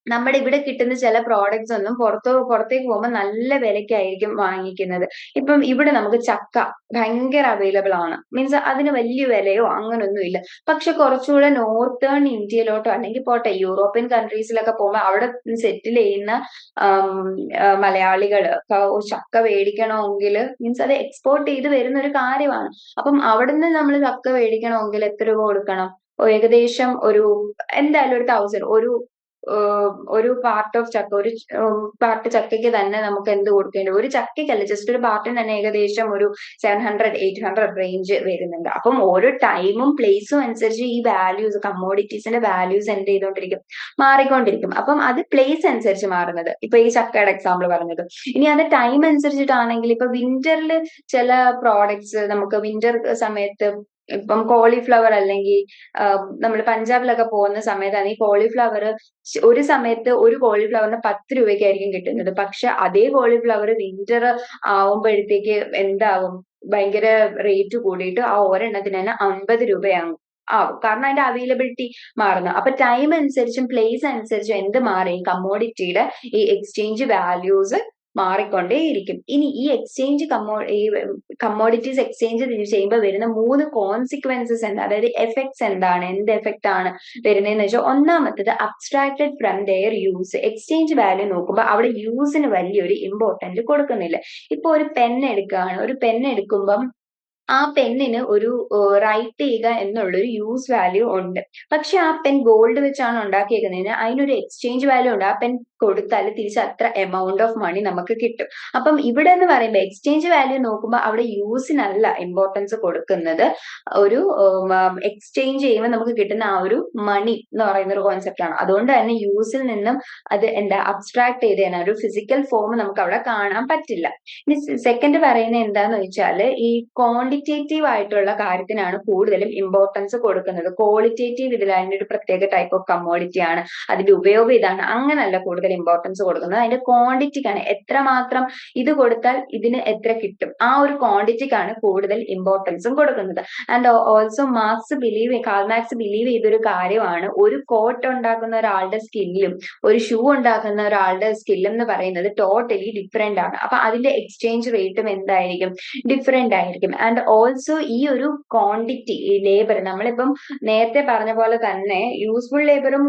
നമ്മുടെ ഇവിടെ കിട്ടുന്ന ചില പ്രോഡക്ട്സ് ഒന്നും പുറത്തോ പുറത്തേക്ക് പോകുമ്പോൾ നല്ല വിലക്കായിരിക്കും വാങ്ങിക്കുന്നത്. ഇപ്പം ഇവിടെ നമുക്ക് ചക്ക ഭയങ്കര അവൈലബിൾ ആണ്. മീൻസ് അതിന് വലിയ വിലയോ അങ്ങനൊന്നും ഇല്ല. പക്ഷെ കുറച്ചുകൂടെ നോർത്തേൺ ഇന്ത്യയിലോട്ടോ അല്ലെങ്കിൽ പോട്ടെ യൂറോപ്യൻ കൺട്രീസിലൊക്കെ പോകുമ്പോൾ അവിടെ സെറ്റിൽ ചെയ്യുന്ന മലയാളികൾ ചക്ക മേടിക്കണമെങ്കിൽ മീൻസ് അത് എക്സ്പോർട്ട് ചെയ്ത് വരുന്ന ഒരു കാര്യമാണ്. അപ്പം അവിടുന്ന് നമ്മൾ ചക്ക മേടിക്കണമെങ്കിൽ എത്ര രൂപ കൊടുക്കണം? ഏകദേശം ഒരു എന്തായാലും ഒരു തൗസൻഡ് ഒരു ഒരു പാർട്ട് ഓഫ് ചക്ക ഒരു പാർട്ട് ചക്കയ്ക്ക് തന്നെ നമുക്ക് എന്ത് കൊടുക്കേണ്ടി ഒരു ചക്കയ്ക്കല്ല ജസ്റ്റ് ഒരു പാർട്ടിന് തന്നെ ഏകദേശം ഒരു seven hundred eight hundred range വരുന്നുണ്ട്. അപ്പം ഓരോ ടൈമും പ്ലേസും അനുസരിച്ച് ഈ വാല്യൂസ് കമ്മോഡിറ്റീസിന്റെ വാല്യൂസ് എന്ത് ചെയ്തുകൊണ്ടിരിക്കും മാറിക്കൊണ്ടിരിക്കും. അപ്പം അത് പ്ലേസ് അനുസരിച്ച് മാറുന്നത്. ഇപ്പൊ ഈ ചക്കയുടെ എക്സാമ്പിൾ പറഞ്ഞത്. ഇനി അത് ടൈം അനുസരിച്ചിട്ടാണെങ്കിൽ ഇപ്പൊ വിന്ററിൽ ചില പ്രോഡക്ട്സ് നമുക്ക് വിന്റർ സമയത്ത് ഇപ്പം കോളിഫ്ലവർ അല്ലെങ്കിൽ നമ്മൾ പഞ്ചാബിലൊക്കെ പോകുന്ന സമയത്താണ് ഈ കോളിഫ്ലവർ ഒരു സമയത്ത് ഒരു കോളിഫ്ലവറിന് പത്ത് രൂപയ്ക്കായിരിക്കും കിട്ടുന്നത്. പക്ഷെ അതേ കോളിഫ്ലവർ വിന്റർ ആവുമ്പോഴത്തേക്ക് എന്താവും? ഭയങ്കര റേറ്റ് കൂടിയിട്ട് ആ ഒരെണ്ണത്തിന് തന്നെ അമ്പത് രൂപയാകും ആവും. കാരണം അതിന്റെ അവൈലബിലിറ്റി മാറുന്നു. അപ്പൊ ടൈം അനുസരിച്ചും പ്ലേസ് അനുസരിച്ചും എന്ത് മാറി? കമ്മോഡിറ്റിയുടെ ഈ എക്സ്ചേഞ്ച് വാല്യൂസ് മാറിക്കൊണ്ടേയിരിക്കും. ഇനി ഈ എക്സ്ചേഞ്ച് കമ്മോ ഈ കമ്മോഡിറ്റീസ് എക്സ്ചേഞ്ച് ചെയ്യുമ്പോൾ വരുന്ന മൂന്ന് കോൺസിക്വൻസസ് എന്താ അതായത് എഫക്ട്സ് എന്താണ്? എന്ത് എഫക്റ്റ് ആണ് വരുന്നതെന്ന് വെച്ചാൽ ഒന്നാമത്തത് abstracted from their use exchange value നോക്കുമ്പോൾ അവിടെ യൂസിന് വലിയൊരു ഇമ്പോർട്ടന്റ് കൊടുക്കുന്നില്ല. ഇപ്പൊ ഒരു പെൻ എടുക്കുകയാണ്. ഒരു പെൻ എടുക്കുമ്പം ആ പെണ്ണിന് ഒരു റൈറ്റ് ചെയ്യുക എന്നുള്ളൊരു യൂസ് വാല്യൂ ഉണ്ട്. പക്ഷെ ആ പെൻ ഗോൾഡ് വെച്ചാണ് ഉണ്ടാക്കിയേക്കുന്നതിന് അതിനൊരു എക്സ്ചേഞ്ച് വാല്യൂ ഉണ്ട്. ആ പെൻ കൊടുത്താൽ തിരിച്ച് അത്ര എമൗണ്ട് ഓഫ് മണി നമുക്ക് കിട്ടും. അപ്പം ഇവിടെ എന്ന് പറയുമ്പോൾ എക്സ്ചേഞ്ച് വാല്യൂ നോക്കുമ്പോൾ അവിടെ യൂസിനല്ല ഇമ്പോർട്ടൻസ് കൊടുക്കുന്നത് ഒരു എക്സ്ചേഞ്ച് ചെയ്യുമ്പോൾ നമുക്ക് കിട്ടുന്ന ആ ഒരു മണി എന്ന് പറയുന്ന ഒരു കോൺസെപ്റ്റ് ആണ്. അതുകൊണ്ട് തന്നെ യൂസിൽ നിന്നും അത് എന്താ അബ്സ്ട്രാക്ട് ചെയ്ത് തന്നെ ഒരു ഫിസിക്കൽ ഫോം നമുക്ക് അവിടെ കാണാൻ പറ്റില്ല. ഇനി സെക്കൻഡ് പറയുന്നത് എന്താന്ന് വെച്ചാൽ ഈ ക്വാണ്ടിറ്റേറ്റീവ് ആയിട്ടുള്ള കാര്യത്തിനാണ് കൂടുതലും ഇമ്പോർട്ടൻസ് കൊടുക്കുന്നത്. ക്വാളിറ്റേറ്റീവ് ഇതിൽ അതിന്റെ ഒരു പ്രത്യേക ടൈപ്പ് ഓഫ് കമ്മോഡിറ്റി ആണ്. അതിന്റെ ഉപയോഗം ഇതാണ്. അങ്ങനല്ല കൂടുതൽ ഇമ്പോർട്ടൻസ് കൊടുക്കുന്നത്. അതിന്റെ ക്വാണ്ടിറ്റിക്കാണ് എത്രമാത്രം ഇത് കൊടുത്താൽ ഇതിന് എത്ര കിട്ടും. ആ ഒരു ക്വാണ്ടിറ്റിക്കാണ് കൂടുതൽ ഇമ്പോർട്ടൻസും കൊടുക്കുന്നത്. And also Marx believe Karl Marx believe ചെയ്തൊരു കാര്യമാണ് ഒരു കോട്ട് ഉണ്ടാക്കുന്ന ഒരാളുടെ സ്കില്ലും ഒരു ഷൂ ഉണ്ടാക്കുന്ന ഒരാളുടെ സ്കില്ലും എന്ന് പറയുന്നത് ടോട്ടലി ഡിഫറെന്റ് ആണ്. അപ്പൊ അതിന്റെ എക്സ്ചേഞ്ച് റേറ്റും എന്തായിരിക്കും? ഡിഫറെന്റ് ആയിരിക്കും. ആൻഡ് ഓൾസോ ഈ ഒരു ക്വാണ്ടിറ്റി ലേബർ നമ്മളിപ്പം നേരത്തെ പറഞ്ഞ പോലെ തന്നെ യൂസ്ഫുൾ ലേബറും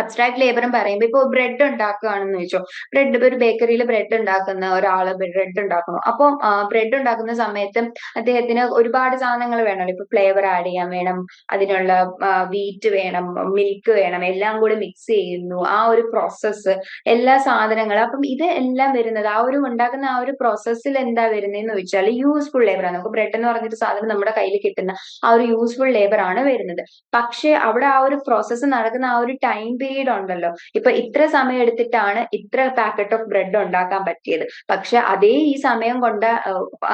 അബ്സ്ട്രാക്ട് ലേബറും പറയുമ്പോൾ ഇപ്പോൾ ബ്രെഡ് ഉണ്ടാക്കുകയാണെന്ന് വെച്ചോ ബ്രെഡ് ഒരു ബേക്കറിയിൽ ബ്രെഡ് ഉണ്ടാക്കുന്ന ഒരാൾ ബ്രെഡ് ഉണ്ടാക്കുന്നു. അപ്പോൾ ബ്രെഡ് ഉണ്ടാക്കുന്ന സമയത്ത് അദ്ദേഹത്തിന് ഒരുപാട് സാധനങ്ങൾ വേണമല്ലോ. ഇപ്പൊ ഫ്ലേവർ ആഡ് ചെയ്യാൻ വേണം അതിനുള്ള വീറ്റ് വേണം മിൽക്ക് വേണം എല്ലാം കൂടി മിക്സ് ചെയ്യുന്നു. ആ ഒരു പ്രോസസ്സ് എല്ലാ സാധനങ്ങളും. അപ്പം ഇത് എല്ലാം വരുന്നത് ആ ഒരു ഉണ്ടാക്കുന്ന ആ ഒരു പ്രോസസ്സിൽ എന്താ വരുന്നതെന്ന് വെച്ചാൽ യൂസ്ഫുൾ ലേബർ ആണ്. നമുക്ക് ബ്രെഡ് എന്ന് പറഞ്ഞിട്ട് സാധനം നമ്മുടെ കയ്യിൽ കിട്ടുന്ന ആ ഒരു യൂസ്ഫുൾ ലേബർ ആണ് വരുന്നത്. പക്ഷേ അവിടെ ആ ഒരു പ്രോസസ്സ് നടക്കുന്ന ആ ഒരു ടൈം പീരീഡ് ഉണ്ടല്ലോ. ഇപ്പൊ ഇത്ര സമയം എടുത്തിട്ടാണ് ഇത്ര പാക്കറ്റ് ഓഫ് ബ്രെഡ് ഉണ്ടാക്കാൻ പറ്റിയത്. പക്ഷെ അതേ ഈ സമയം കൊണ്ട്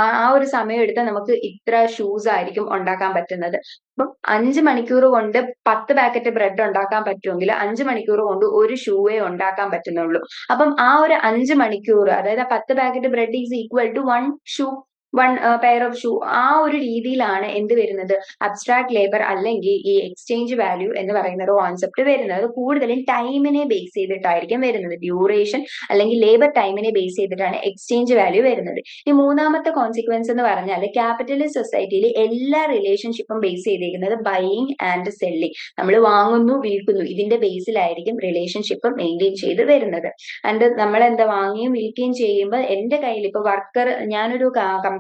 ആ ഒരു സമയം എടുത്ത് നമുക്ക് ഇത്ര ഷൂസ് ആയിരിക്കും ഉണ്ടാക്കാൻ പറ്റുന്നത്. അപ്പം അഞ്ച് മണിക്കൂർ കൊണ്ട് പത്ത് പാക്കറ്റ് ബ്രെഡ് ഉണ്ടാക്കാൻ പറ്റുമെങ്കിൽ അഞ്ച് മണിക്കൂർ കൊണ്ട് ഒരു ഷൂവേ ഉണ്ടാക്കാൻ പറ്റുന്നുള്ളൂ. അപ്പം ആ ഒരു അഞ്ച് മണിക്കൂർ അതായത് പത്ത് packet bread is equal to one shoe one pair of shoe ആ ഒരു രീതിയിലാണ് എന്ത് വരുന്നത്? അബ്സ്ട്രാക്ട് ലേബർ അല്ലെങ്കിൽ ഈ എക്സ്ചേഞ്ച് വാല്യൂ എന്ന് പറയുന്ന ഒരു കോൺസെപ്റ്റ് വരുന്നത്. കൂടുതലും ടൈമിനെ ബേസ് ചെയ്തിട്ടായിരിക്കും വരുന്നത്. ഡ്യൂറേഷൻ അല്ലെങ്കിൽ ലേബർ ടൈമിനെ ബേസ് ചെയ്തിട്ടാണ് എക്സ്ചേഞ്ച് വാല്യൂ വരുന്നത്. ഈ മൂന്നാമത്തെ കോൺസിക്വൻസ് എന്ന് പറഞ്ഞാൽ ക്യാപിറ്റലിസ്റ്റ് സൊസൈറ്റിയിൽ എല്ലാ റിലേഷൻഷിപ്പും ബേസ് ചെയ്തിരിക്കുന്നത് ബൈയിങ് ആൻഡ് സെല്ലിങ് നമ്മൾ വാങ്ങുന്നു വിൽക്കുന്നു. ഇതിന്റെ ബേസിലായിരിക്കും റിലേഷൻഷിപ്പ് മെയിന്റെയിൻ ചെയ്ത് വരുന്നത്. ആൻഡ് നമ്മൾ എന്താ വാങ്ങുകയും വിൽക്കുകയും ചെയ്യുമ്പോൾ എന്റെ കയ്യിൽ ഇപ്പൊ വർക്കർ ഞാനൊരു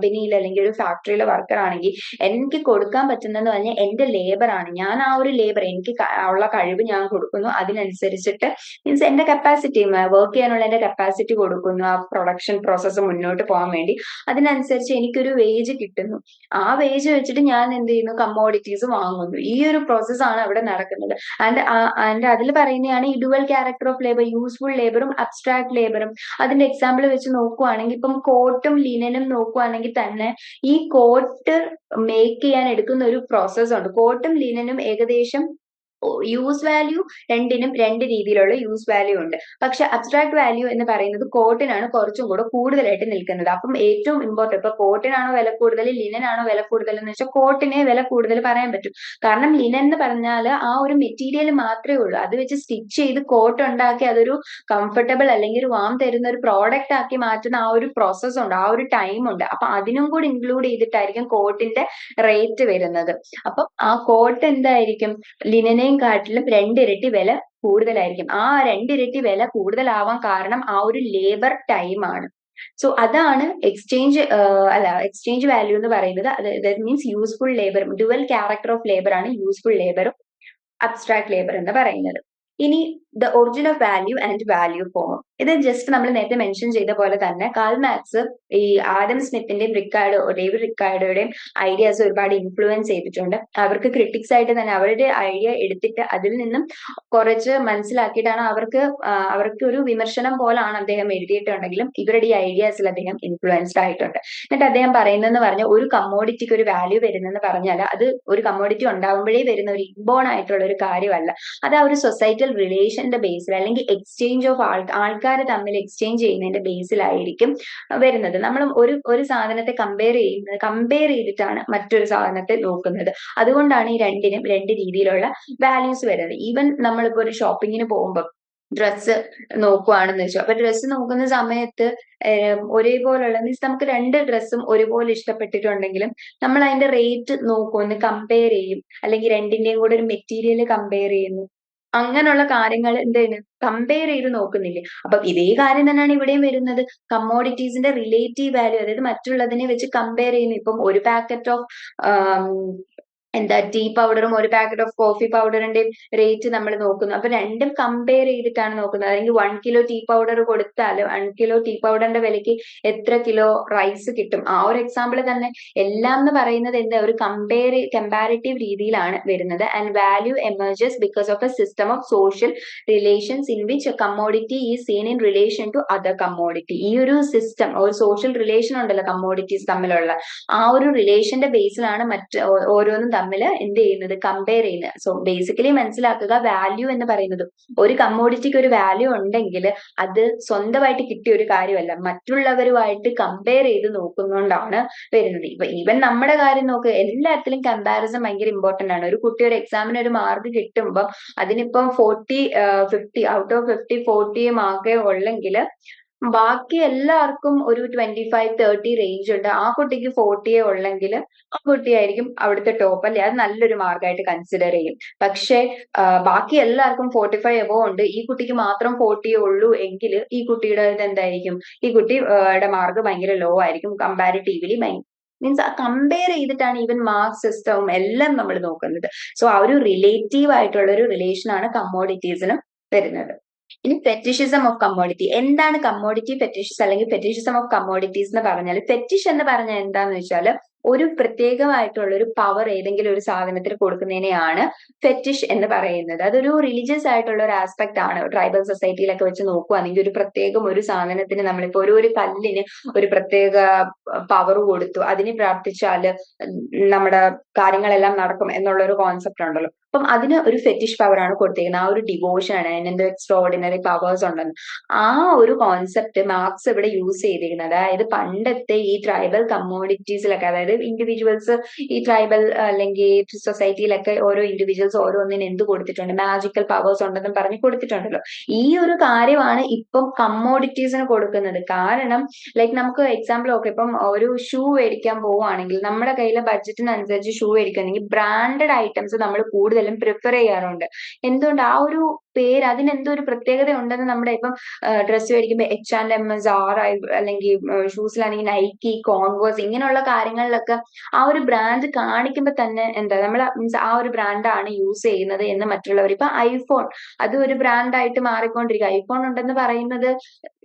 കമ്പനിയിൽ അല്ലെങ്കിൽ ഒരു ഫാക്ടറിയിൽ വർക്കർ ആണെങ്കിൽ എനിക്ക് കൊടുക്കാൻ പറ്റുന്നതെന്ന് പറഞ്ഞാൽ എന്റെ ലേബർ ആണ് ഞാൻ ആ ഒരു ലേബർ എനിക്ക് ഉള്ള കഴിവ് ഞാൻ കൊടുക്കുന്നു. അതിനനുസരിച്ചിട്ട് മീൻസ് എന്റെ കപ്പാസിറ്റി വർക്ക് ചെയ്യാനുള്ള എന്റെ കപ്പാസിറ്റി കൊടുക്കുന്നു. ആ പ്രൊഡക്ഷൻ പ്രോസസ്സ് മുന്നോട്ട് പോകാൻ വേണ്ടി. അതിനനുസരിച്ച് എനിക്കൊരു വേജ് കിട്ടുന്നു. ആ വേജ് വെച്ചിട്ട് ഞാൻ എന്ത് ചെയ്യുന്നു? കമ്മോഡിറ്റീസ് വാങ്ങുന്നു. ഈ ഒരു പ്രോസസ് ആണ് അവിടെ നടക്കുന്നത്. ആൻഡ് ആൻഡ് അതിൽ പറയുന്നതാണ് ഈ ക്യാരക്ടർ ഓഫ് ലേബർ യൂസ്ഫുൾ ലേബറും അബ്സ്ട്രാക്ട് ലേബറും അതിന്റെ എക്സാമ്പിൾ വെച്ച് നോക്കുവാണെങ്കിൽ ഇപ്പം കോട്ടും ലിനനും നോക്കുവാണെങ്കിൽ തന്നെ ഈ കോട്ട് മേക്ക് ചെയ്യാൻ എടുക്കുന്ന ഒരു പ്രോസസ് ഉണ്ട്. കോട്ടും ലിനനും ഏകദേശം യൂസ് വാല്യൂ രണ്ടിനും രണ്ട് രീതിയിലുള്ള യൂസ് വാല്യൂ ഉണ്ട്. പക്ഷെ അബ്സ്ട്രാക്ട് വാല്യൂ എന്ന് പറയുന്നത് കോട്ടിനാണ് കുറച്ചും കൂടെ കൂടുതലായിട്ട് നിൽക്കുന്നത്. അപ്പം ഏറ്റവും ഇമ്പോർട്ടന്റ് ഇപ്പൊ കോട്ടിനാണോ വില കൂടുതൽ ലിനനാണോ വില കൂടുതൽ എന്ന് വെച്ചാൽ കോട്ടിനെ വില കൂടുതൽ പറയാൻ പറ്റും. കാരണം ലിനൻ എന്ന് പറഞ്ഞാൽ ആ ഒരു മെറ്റീരിയൽ മാത്രമേ ഉള്ളൂ. അത് വെച്ച് സ്റ്റിച്ച് ചെയ്ത് കോട്ട് ഉണ്ടാക്കി അതൊരു കംഫർട്ടബിൾ അല്ലെങ്കിൽ വാം തരുന്ന ഒരു പ്രോഡക്റ്റ് ആക്കി മാറ്റുന്ന ആ ഒരു പ്രോസസ് ഉണ്ട് ആ ഒരു ടൈം ഉണ്ട്. അപ്പൊ അതിനും കൂടി ഇൻക്ലൂഡ് ചെയ്തിട്ടായിരിക്കും കോട്ടിന്റെ റേറ്റ് വരുന്നത്. അപ്പം ആ കോട്ട് എന്തായിരിക്കും? ലിനനെ കാട്ടിലും രണ്ടിരട്ടി വില കൂടുതലായിരിക്കും. ആ രണ്ടിരട്ടി വില കൂടുതലാവാൻ കാരണം ആ ഒരു ലേബർ ടൈം ആണ്. സോ അതാണ് എക്സ്ചേഞ്ച് അല്ല എക്സ്ചേഞ്ച് വാല്യൂ എന്ന് പറയുന്നത്. That means useful labour dual character of labour ആണ് യൂസ്ഫുൾ ലേബറും അബ്സ്ട്രാക്ട് ലേബർ എന്ന് പറയുന്നത്. ഇനി the origin of value and value form ഇത് ജസ്റ്റ് നമ്മൾ നേരത്തെ മെൻഷൻ ചെയ്ത പോലെ തന്നെ കാൽ മാക്സ് ഈ ആദം സ്മിത്തിന്റെയും റിക്കാർഡോ ഡേവിഡ് റിക്കാർഡോയുടെയും ഐഡിയാസ് ഒരുപാട് ഇൻഫ്ലുവൻസ് ചെയ്തിട്ടുണ്ട്. അവർക്ക് ക്രിട്ടിക്സ് ആയിട്ട് തന്നെ അവരുടെ ഐഡിയ എടുത്തിട്ട് അതിൽ നിന്നും കുറച്ച് മനസ്സിലാക്കിയിട്ടാണ് അവർക്ക് അവർക്ക് ഒരു വിമർശനം പോലാണ് അദ്ദേഹം എഴുതിയിട്ടുണ്ടെങ്കിലും ഇവരുടെ ഈ ഐഡിയാസിൽ അദ്ദേഹം ഇൻഫ്ലുവൻസ്ഡ് ആയിട്ടുണ്ട്. എന്നിട്ട് അദ്ദേഹം പറയുന്നതെന്ന് പറഞ്ഞാൽ ഒരു കമ്മോഡിറ്റിക്ക് ഒരു വാല്യൂ വരുന്നെന്ന് പറഞ്ഞാൽ അത് ഒരു കമ്മോഡിറ്റി ഉണ്ടാകുമ്പോഴേ വരുന്ന ഒരു ഇൻബോൺ ആയിട്ടുള്ള ഒരു കാര്യമല്ല. അത് ആ ഒരു സൊസൈറ്റൽ റിലേഷന്റെ ബേസിൽ അല്ലെങ്കിൽ എക്സ്ചേഞ്ച് ഓഫ് ആൾ ആൾക്കാർ തമ്മിൽ എക്സ്ചേഞ്ച് ചെയ്യുന്നതിന്റെ ബേസിലായിരിക്കും വരുന്നത്. നമ്മൾ ഒരു ഒരു സാധനത്തെ കമ്പയർ ചെയ്യുന്നത് കമ്പയർ ചെയ്തിട്ടാണ് മറ്റൊരു സാധനത്തെ നോക്കുന്നത്. അതുകൊണ്ടാണ് ഈ രണ്ടിനും രണ്ട് രീതിയിലുള്ള വാല്യൂസ് വരുന്നത്. ഈവൻ നമ്മളിപ്പോ ഒരു ഷോപ്പിങ്ങിന് പോകുമ്പോൾ ഡ്രസ്സ് നോക്കുവാണെന്ന് വെച്ചു. അപ്പൊ ഡ്രസ്സ് നോക്കുന്ന സമയത്ത് ഒരേപോലുള്ള മീൻസ് നമുക്ക് രണ്ട് ഡ്രസ്സും ഒരുപോലെ ഇഷ്ടപ്പെട്ടിട്ടുണ്ടെങ്കിലും നമ്മൾ അതിന്റെ റേറ്റ് നോക്കും ഒന്ന് കമ്പയർ ചെയ്യും. അല്ലെങ്കിൽ രണ്ടിന്റെയും കൂടെ ഒരു മെറ്റീരിയൽ കമ്പയർ ചെയ്യുന്നു. അങ്ങനെയുള്ള കാര്യങ്ങൾ എന്താണ് കമ്പയർ ചെയ്ത് നോക്കുന്നില്ലേ? അപ്പൊ ഇതേ കാര്യം തന്നെയാണ് ഇവിടെയും വരുന്നത്. കമ്മോഡിറ്റീസിന്റെ റിലേറ്റീവ് വാല്യൂ അതായത് മറ്റുള്ളതിനെ വെച്ച് കമ്പയർ ചെയ്യുന്നു. ഇപ്പം ഒരു പാക്കറ്റ് ഓഫ് എന്താ ടീ പൗഡറും ഒരു പാക്കറ്റ് ഓഫ് കോഫി പൗഡറിന്റെയും റേറ്റ് നമ്മൾ നോക്കുന്നു. അപ്പൊ രണ്ടും കമ്പയർ ചെയ്തിട്ടാണ് നോക്കുന്നത്. അല്ലെങ്കിൽ വൺ കിലോ ടീ പൗഡർ കൊടുത്താൽ വൺ കിലോ ടീ പൗഡറിന്റെ വിലയ്ക്ക് എത്ര കിലോ റൈസ് കിട്ടും? ആ ഒരു എക്സാമ്പിൾ തന്നെ എല്ലാം എന്ന് പറയുന്നത് എന്താ ഒരു കമ്പയർ കമ്പാരിറ്റീവ് രീതിയിലാണ് വരുന്നത്. And value emerges because of a system of social relations in which commodity is seen in relation to other commodity ഈ ഒരു സിസ്റ്റം ഒരു സോഷ്യൽ റിലേഷൻ ഉണ്ടല്ലോ കമ്മോഡിറ്റീസ് തമ്മിലുള്ള. ആ ഒരു റിലേഷന്റെ ബേസിലാണ് മറ്റ് ഓരോന്നും തമ്മിൽ എന്ത് ചെയ്യുന്നത്? കമ്പയർ ചെയ്യുന്നത്. സോ ബേസിക്കലി മനസ്സിലാക്കുക വാല്യൂ എന്ന് പറയുന്നത്. ഒരു കമ്മോഡിറ്റിക്ക് ഒരു വാല്യൂ ഉണ്ടെങ്കിൽ അത് സ്വന്തമായിട്ട് കിട്ടിയ ഒരു കാര്യമല്ല. മറ്റുള്ളവരുമായിട്ട് കമ്പയർ ചെയ്ത് നോക്കുന്നോണ്ടാണ് വരുന്നത്. ഇപ്പൊ ഈവൻ നമ്മുടെ കാര്യം നോക്ക് എല്ലാത്തിലും കമ്പാരിസൺ ഭയങ്കര ഇമ്പോർട്ടന്റ് ആണ്. ഒരു കുട്ടി ഒരു എക്സാമിന് ഒരു മാർക്ക് കിട്ടുമ്പോൾ അതിനിപ്പം forty fifty out of fifty forty മാർക്കേ ഉള്ളെങ്കിൽ ബാക്കി എല്ലാവർക്കും ഒരു ട്വന്റി ഫൈവ് തേർട്ടി റേഞ്ച് ഉണ്ട്. ആ കുട്ടിക്ക് ഫോർട്ടിയെ ഉള്ളെങ്കിൽ ആ കുട്ടിയായിരിക്കും അവിടുത്തെ ടോപ്പ് അല്ലെ? അത് നല്ലൊരു മാർക്കായിട്ട് കൺസിഡർ ചെയ്യും. പക്ഷേ ബാക്കി എല്ലാവർക്കും ഫോർട്ടി ഫൈവ് എബോ ഉണ്ട്. ഈ കുട്ടിക്ക് മാത്രം ഫോർട്ടിയേ ഉള്ളൂ എങ്കിൽ ഈ കുട്ടിയുടെ എന്തായിരിക്കും? ഈ കുട്ടിയുടെ മാർക്ക് ഭയങ്കര ലോ ആയിരിക്കും. കമ്പാരിറ്റീവ്ലി മീൻസ് കമ്പയർ ചെയ്തിട്ടാണ് ഈവൻ മാർക്ക് സിസ്റ്റവും എല്ലാം നമ്മൾ നോക്കുന്നത്. സോ ആ ഒരു റിലേറ്റീവ് ആയിട്ടുള്ള ഒരു റിലേഷൻ ആണ് കമ്മോഡിറ്റീസിനും വരുന്നത്. ഇനി ഫെറ്റിഷിസം ഓഫ് കമ്മോഡിറ്റി എന്താണ് കമ്മോഡിറ്റി ഫെറ്റിഷിസ് അല്ലെങ്കിൽ ഫെറ്റിഷിസം ഓഫ് കമ്മോഡിറ്റീസ് എന്ന് പറഞ്ഞാൽ ഫെറ്റിഷ് എന്ന് പറഞ്ഞാൽ എന്താന്ന് വെച്ചാൽ ഒരു പ്രത്യേകമായിട്ടുള്ള ഒരു പവർ ഏതെങ്കിലും ഒരു സാധനത്തിന് കൊടുക്കുന്നതിനെയാണ് ഫെറ്റിഷ് എന്ന് പറയുന്നത്. അതൊരു റിലീജിയസ് ആയിട്ടുള്ള ഒരു ആസ്പെക്ട് ആണ്. ട്രൈബൽ സൊസൈറ്റിയിലൊക്കെ വെച്ച് നോക്കുകയാണെങ്കിൽ ഒരു പ്രത്യേകം ഒരു സാധനത്തിന് നമ്മളിപ്പോ ഒരു ഒരു കല്ലിന് ഒരു പ്രത്യേക പവർ കൊടുത്തു. അതിനെ പ്രാർത്ഥിച്ചാൽ നമ്മുടെ കാര്യങ്ങളെല്ലാം നടക്കും എന്നുള്ള ഒരു കോൺസെപ്റ്റ് ഉണ്ടല്ലോ. അപ്പം അതിന് ഒരു ഫെറ്റിഷ് പവർ ആണ് കൊടുത്തിരിക്കുന്നത് ആ ഒരു ഡിവോഷൻ ആണ് അതിനെന്തോ എക്സ്ട്രാ ഓർഡിനറി പവേഴ്സ് ഉണ്ടെന്ന്. ആ ഒരു കോൺസെപ്റ്റ് മാർക്സ് ഇവിടെ യൂസ് ചെയ്തിരിക്കുന്നത്. അതായത് പണ്ടത്തെ ഈ ട്രൈബൽ കമ്മ്യൂണിറ്റീസിലൊക്കെ അതായത് ഇൻഡിവിജ്വൽസ് ഈ ട്രൈബൽ അല്ലെങ്കിൽ സൊസൈറ്റിയിലൊക്കെ ഓരോ ഇൻഡിവിജ്വൽസ് ഓരോന്നിന് എന്ത് കൊടുത്തിട്ടുണ്ട്? മാജിക്കൽ പവേഴ്സ് ഉണ്ടെന്നും പറഞ്ഞ് കൊടുത്തിട്ടുണ്ടല്ലോ. ഈ ഒരു കാര്യമാണ് ഇപ്പം കമ്മോഡിറ്റീസിന് കൊടുക്കുന്നത്. കാരണം ലൈക്ക് നമുക്ക് എക്സാമ്പിൾ ഓക്കെ ഇപ്പം ഒരു ഷൂ മേടിക്കാൻ പോവുകയാണെങ്കിൽ നമ്മുടെ കയ്യിലെ ബഡ്ജറ്റിനനുസരിച്ച് ഷൂ മേടിക്കുകയാണെങ്കിൽ ബ്രാൻഡഡ് ഐറ്റംസ് നമ്മൾ കൂടുതലും പ്രിഫർ ചെയ്യാറുണ്ട്. എന്തുകൊണ്ട്? ആ ഒരു പേര് അതിനെന്തോ ഒരു പ്രത്യേകത ഉണ്ടെന്ന് നമ്മുടെ ഇപ്പം ഡ്രസ്സ് മേടിക്കുമ്പോൾ എച്ച് ആൻഡ് എം സാർ അല്ലെങ്കിൽ ഷൂസിലാണെങ്കിൽ നൈക്കി കോൺവേഴ്സ് ഇങ്ങനെയുള്ള കാര്യങ്ങളിലൊക്കെ ആ ഒരു ബ്രാൻഡ് കാണിക്കുമ്പോൾ തന്നെ എന്താ നമ്മൾ മീൻസ് ആ ഒരു ബ്രാൻഡാണ് യൂസ് ചെയ്യുന്നത് എന്ന് മറ്റുള്ളവർ ഇപ്പൊ ഐഫോൺ അത് ഒരു ബ്രാൻഡായിട്ട് മാറിക്കൊണ്ടിരിക്കുക ഐഫോൺ ഉണ്ടെന്ന് പറയുന്നത്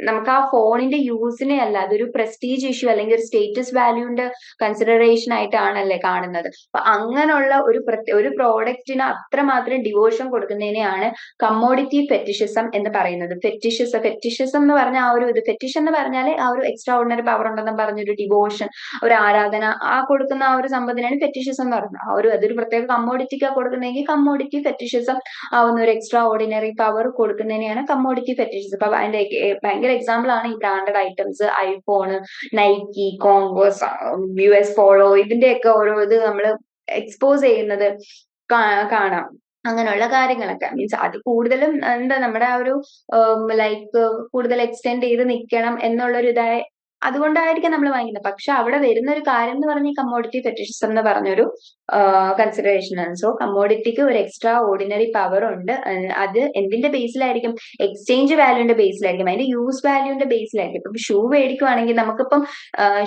നമുക്ക് ആ ഫോണിന്റെ യൂസിനെ അല്ല അതൊരു പ്രസ്റ്റീജ് ഇഷ്യൂ അല്ലെങ്കിൽ ഒരു സ്റ്റേറ്റസ് വാല്യൂന്റെ കൺസിഡറേഷൻ ആയിട്ടാണല്ലേ കാണുന്നത്. അപ്പൊ അങ്ങനെയുള്ള ഒരു ഒരു പ്രോഡക്റ്റിന് അത്രമാത്രം ഡിവോഷൻ കൊടുക്കുന്നതിനെയാണ് കമ്മോഡിറ്റി ഫെറ്റിഷിസം എന്ന് പറയുന്നത്. ഫെറ്റിഷിസ് ഫെറ്റിഷിസം എന്ന് പറഞ്ഞ ആ ഒരു ഇത്. ഫെറ്റിഷ് എന്ന് പറഞ്ഞാൽ ആ ഒരു എക്സ്ട്രാ ഓർഡിനറി പവർ ഉണ്ടെന്ന് പറഞ്ഞൊരു ഡിവോഷൻ ഒരു ആരാധന ആ കൊടുക്കുന്ന ആ ഒരു സംബന്ധിനാണ് ഫെറ്റിഷിസം എന്ന് പറയുന്നത്. ആ ഒരു അതൊരു പ്രത്യേക കമ്മോഡിറ്റിക്കാ കൊടുക്കുന്നതെങ്കിൽ കമ്മോഡിറ്റി ഫെറ്റിഷിസം ആവുന്ന ഒരു എക്സ്ട്രാ ഓർഡിനറി പവർ കൊടുക്കുന്നതിനെയാണ് കമ്മോഡിറ്റി ഫെറ്റിഷിസം അപ്പൊ അതിന്റെ ഭയങ്കര എക്സാമ്പിൾ ആണ് ഈ ബ്രാൻഡഡ് ഐറ്റംസ് ഐഫോൺ നൈക്കി കോങ്കോസ് യു എസ് ഫോളോ ഇതിന്റെയൊക്കെ ഓരോ ഇത് നമ്മൾ എക്സ്പോസ് ചെയ്യുന്നത് കാണാം. അങ്ങനെയുള്ള കാര്യങ്ങളൊക്കെ. മീൻസ് അത് കൂടുതലും എന്താ നമ്മുടെ ആ ഒരു ലൈക്ക് കൂടുതൽ എക്സ്റ്റെൻഡ് ചെയ്ത് നിൽക്കണം എന്നുള്ളൊരു ഇതായ അതുകൊണ്ടായിരിക്കും നമ്മൾ വാങ്ങിക്കുന്നത്. പക്ഷെ അവിടെ വരുന്ന ഒരു കാര്യം എന്ന് പറഞ്ഞ കമ്മോഡിറ്റി ഫെറ്റിഷിസം എന്ന് പറഞ്ഞൊരു കൺസിഡറേഷൻ ആണ്. സോ കമ്മോഡിറ്റിക്ക് ഒരു എക്സ്ട്രാ ഓർഡിനറി പവർ ഉണ്ട്. അത് എന്തിന്റെ ബേസിലായിരിക്കും എക്സ്ചേഞ്ച് വാല്യൂന്റെ ബേസിലായിരിക്കും അതിന്റെ യൂസ് വാല്യൂന്റെ ബേസിലായിരിക്കും ഇപ്പം ഷൂ മേടിക്കുവാണെങ്കിൽ നമുക്കിപ്പം